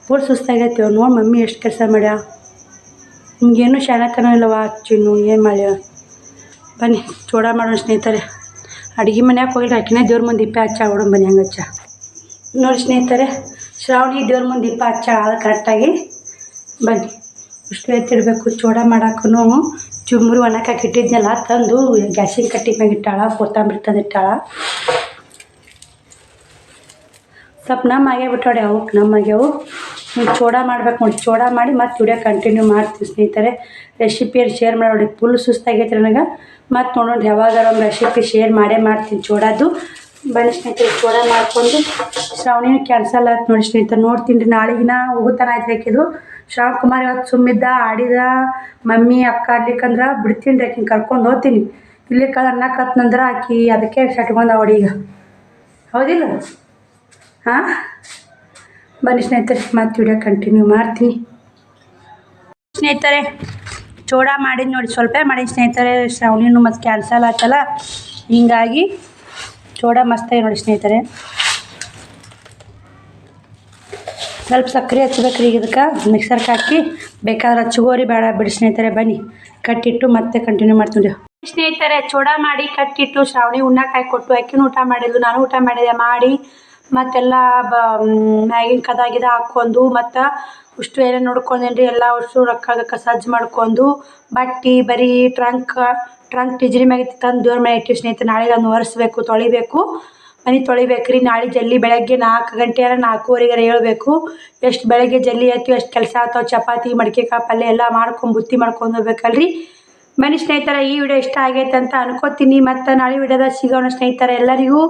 ಫುಲ್ ಸುಸ್ತಾಗೈತೆ, ನೋಡಿ ಮಮ್ಮಿ ಎಷ್ಟು ಕೆಲಸ ಮಾಡ್ಯ? ನಿಮ್ಗೇನು ಶಾಣತನ ಇಲ್ಲವ, ಚಿನ್ನು, ಏನು ಮಾಡ್ಯ? ಬನ್ನಿ ಚೂಡ ಮಾಡೋಣ ಸ್ನೇಹಿತರೆ. ಅಡುಗೆ ಮನ್ಯಾಗ ಹೋಗಿಲ್ಲ ಅಕ್ಕಿನೇ ದೇವ್ರ ಮುಂದೆ ದೀಪ ಹಚ್ಚ ಹೊಡೋಣ ಬನ್ನಿ ಹಂಗೆ ಹಚ್ಚ. ನೋಡಿ ಸ್ನೇಹಿತರೆ, ಶ್ರಾವಣಿ ದೇವ್ರ ಮುಂದೆ ದೀಪ ಹಚ್ಚ ಅದು ಕರೆಕ್ಟಾಗಿ ಬನ್ನಿ, ಇಷ್ಟು ಎತ್ತಿಡಬೇಕು ಚೂಡ ಮಾಡಕ್ಕೂ ಚುಮ್ಮರು ಒಣಕಾಕಿಟ್ಟಿದ್ನೆಲ್ಲ ತಂದು ಗ್ಯಾಸಿನ ಕಟ್ಟಿ ಮ್ಯಾಗ ಇಟ್ಟಾಳ, ಕೊತ್ತಂಬರಿ ತಂದು ಇಟ್ಟಾಳ. ಸ್ವಲ್ಪ ನಮ್ಮ ಆಗ್ಯಾವ ಬಿಟ್ಟೋಡೆ ಅವು ನಮ್ಮ ಆಗ್ಯಾವು ನೀವು ಚೂಡ ಮಾಡ್ಬೇಕು ನೋಡಿ, ಚೂಡ ಮಾಡಿ ಮತ್ತೆ ವಿಡಿಯೋ ಕಂಟಿನ್ಯೂ ಮಾಡ್ತೀವಿ ಸ್ನೇಹಿತರೆ. ರೆಸಿಪಿಯನ್ನು ಶೇರ್ ಮಾಡಿ ಫುಲ್ ಸುಸ್ತಾಗೈತೆ ನನಗೆ. ಮತ್ತು ನೋಡೋಣ ಯಾವಾಗಾರ ಒಂದು ರೆಸಿಪಿ ಶೇರ್ ಮಾಡೇ ಮಾಡ್ತೀನಿ ಚೋಡಾದು. ಬನ್ನಿ ಸ್ನೇಹಿತರೆ, ಚೂಡ ಮಾಡಿಕೊಂಡು. ಶ್ರಾವಣಿನ ಕ್ಯಾನ್ಸಲ್ ಆಯ್ತು ನೋಡಿ ಸ್ನೇಹಿತರೆ, ನೋಡ್ತೀನಿ ರೀ. ನಾಳೆಗಿನ ಹೋಗುತ್ತಾನ ಆಯ್ತು ಹಾಕಿದ್ರು ಶ್ರಾವಣ್ ಕುಮಾರ್ ಇವತ್ತು ಸುಮ್ಮಿದ್ದ, ಆಡಿದ, ಮಮ್ಮಿ, ಅಕ್ಕ ಆಡ್ಲಿಕ್ಕಂದ್ರೆ ಬಿಡ್ತೀನಿ ರೀ ಆಕಿನ ಕರ್ಕೊಂಡು ಹೋಗ್ತೀನಿ. ಇಲ್ಲಿ ಕಳ ಅನ್ನಕತ್ನಂದ್ರೆ ಆಕಿ ಅದಕ್ಕೆ ಶಟ್ಕೊಂಡ ಅವಡಿ ಈಗ ಹೌದಿಲ್ಲ? ಹಾಂ? ಬನ್ನಿ ಸ್ನೇಹಿತರೆ, ಮತ್ತೆ ವಿಡಿಯೋ ಕಂಟಿನ್ಯೂ ಮಾಡ್ತೀನಿ. ಸ್ನೇಹಿತರೆ, ಚೋಡ ಮಾಡಿದ್ದು ನೋಡಿ, ಸ್ವಲ್ಪ ಮಾಡಿ ಸ್ನೇಹಿತರೆ, ಶ್ರಾವಣಿನೂ ಮತ್ತು ಕ್ಯಾನ್ಸಲ್ ಆಯ್ತಲ್ಲ ಹಿಂಗಾಗಿ ಚೋಡ ಮಸ್ತಾಗಿ ನೋಡಿ ಸ್ನೇಹಿತರೆ. ಸ್ವಲ್ಪ ಸಕ್ಕರೆ ಹಚ್ಬೇಕ್ರಿ ಈಗ ಇದಕ್ಕೆ. ಮಿಕ್ಸರ್ಗೆ ಹಾಕಿ, ಬೇಕಾದ್ರೆ ಹಚ್ಚಗೋರಿ ಬೇಡ ಬಿಡಿ ಸ್ನೇಹಿತರೆ, ಬನ್ನಿ. ಕಟ್ಟಿಟ್ಟು ಮತ್ತೆ ಕಂಟಿನ್ಯೂ ಮಾಡ್ತೀನಿ ಸ್ನೇಹಿತರೆ, ಚೂಡ ಮಾಡಿ ಕಟ್ಟಿಟ್ಟು, ಶ್ರಾವಣಿ ಉಣ್ಣಕ್ಕೆ ಹಾಕಿ ಕೊಟ್ಟು, ಅಕ್ಕಿನೂ ಊಟ ಮಾಡಿದ್ಲು, ನಾನು ಊಟ ಮಾಡಿದೆ, ಮಾಡಿ. ಮತ್ತೆಲ್ಲ ಬ ಮ್ಯಾಗಿನ ಕದ ಗಿದ ಹಾಕ್ಕೊಂಡು ಮತ್ತು ಅಷ್ಟು ಏನೇನು ನೋಡ್ಕೊಂಡೇನ್ರಿ ಎಲ್ಲ ಅಷ್ಟು ರೊಕ್ಕ ಗಿಕ್ಕ ಸಜ್ಜು ಮಾಡ್ಕೊಂಡು ಬಟ್ಟೆ, ಬರೀ ಟ್ರಂಕ್ ಟ್ರಂಕ್ ಟಿಜ್ರಿ ಮ್ಯಾಗ ತಂದು ದೇವ್ರ ಮನೆ ಇಟ್ಟಿವಿ ಸ್ನೇಹಿತರೆ. ನಾಳೆ ಅದನ್ನು ಒರೆಸ್ಬೇಕು, ತೊಳಿಬೇಕು. ಮನೆ ತೊಳಿಬೇಕು ರೀ ನಾಳೆ ಜಲ್ದಿ ಬೆಳಗ್ಗೆ ನಾಲ್ಕು ಗಂಟೆಯಾರ ನಾಲ್ಕೂವರೆಗಾರ ಹೇಳ್ಬೇಕು. ಎಷ್ಟು ಬೆಳಗ್ಗೆ ಜಲ್ದಿ ಆಯ್ತು, ಎಷ್ಟು ಕೆಲಸ ಆಗ್ತಾವೆ ಚಪಾತಿ, ಮಡಿಕೆ ಕಾಳು ಪಲ್ಯ ಎಲ್ಲ ಮಾಡ್ಕೊಂಡು ಬುತ್ತಿ ಮಾಡ್ಕೊಂಡು ಹೋಗ್ಬೇಕಲ್ರಿ. ಮನೆ ಸ್ನೇಹಿತರ, ಈ ವಿಡಿಯೋ ಇಷ್ಟ ಆಗೈತೆ ಅಂತ ಅನ್ಕೋತೀನಿ. ಮತ್ತು ನಾಳೆ ವಿಡಿಯೋದಾಗ ಸಿಗೋಣ ಸ್ನೇಹಿತರೆ ಎಲ್ಲರಿಗೂ.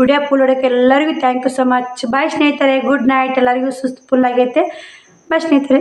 ವಿಡಿಯೋ ಫುಲ್ ಹೊಡೋಕೆ ಎಲ್ಲರಿಗೂ thank you so much bye ಸ್ನೇಹಿತರೆ ಗುಡ್ ನೈಟ್ ಎಲ್ಲರಿಗೂ ಸುಸ್ತು ಫುಲ್ ಆಗೈತೆ. ಬಾಯ್ ಸ್ನೇಹಿತರೆ.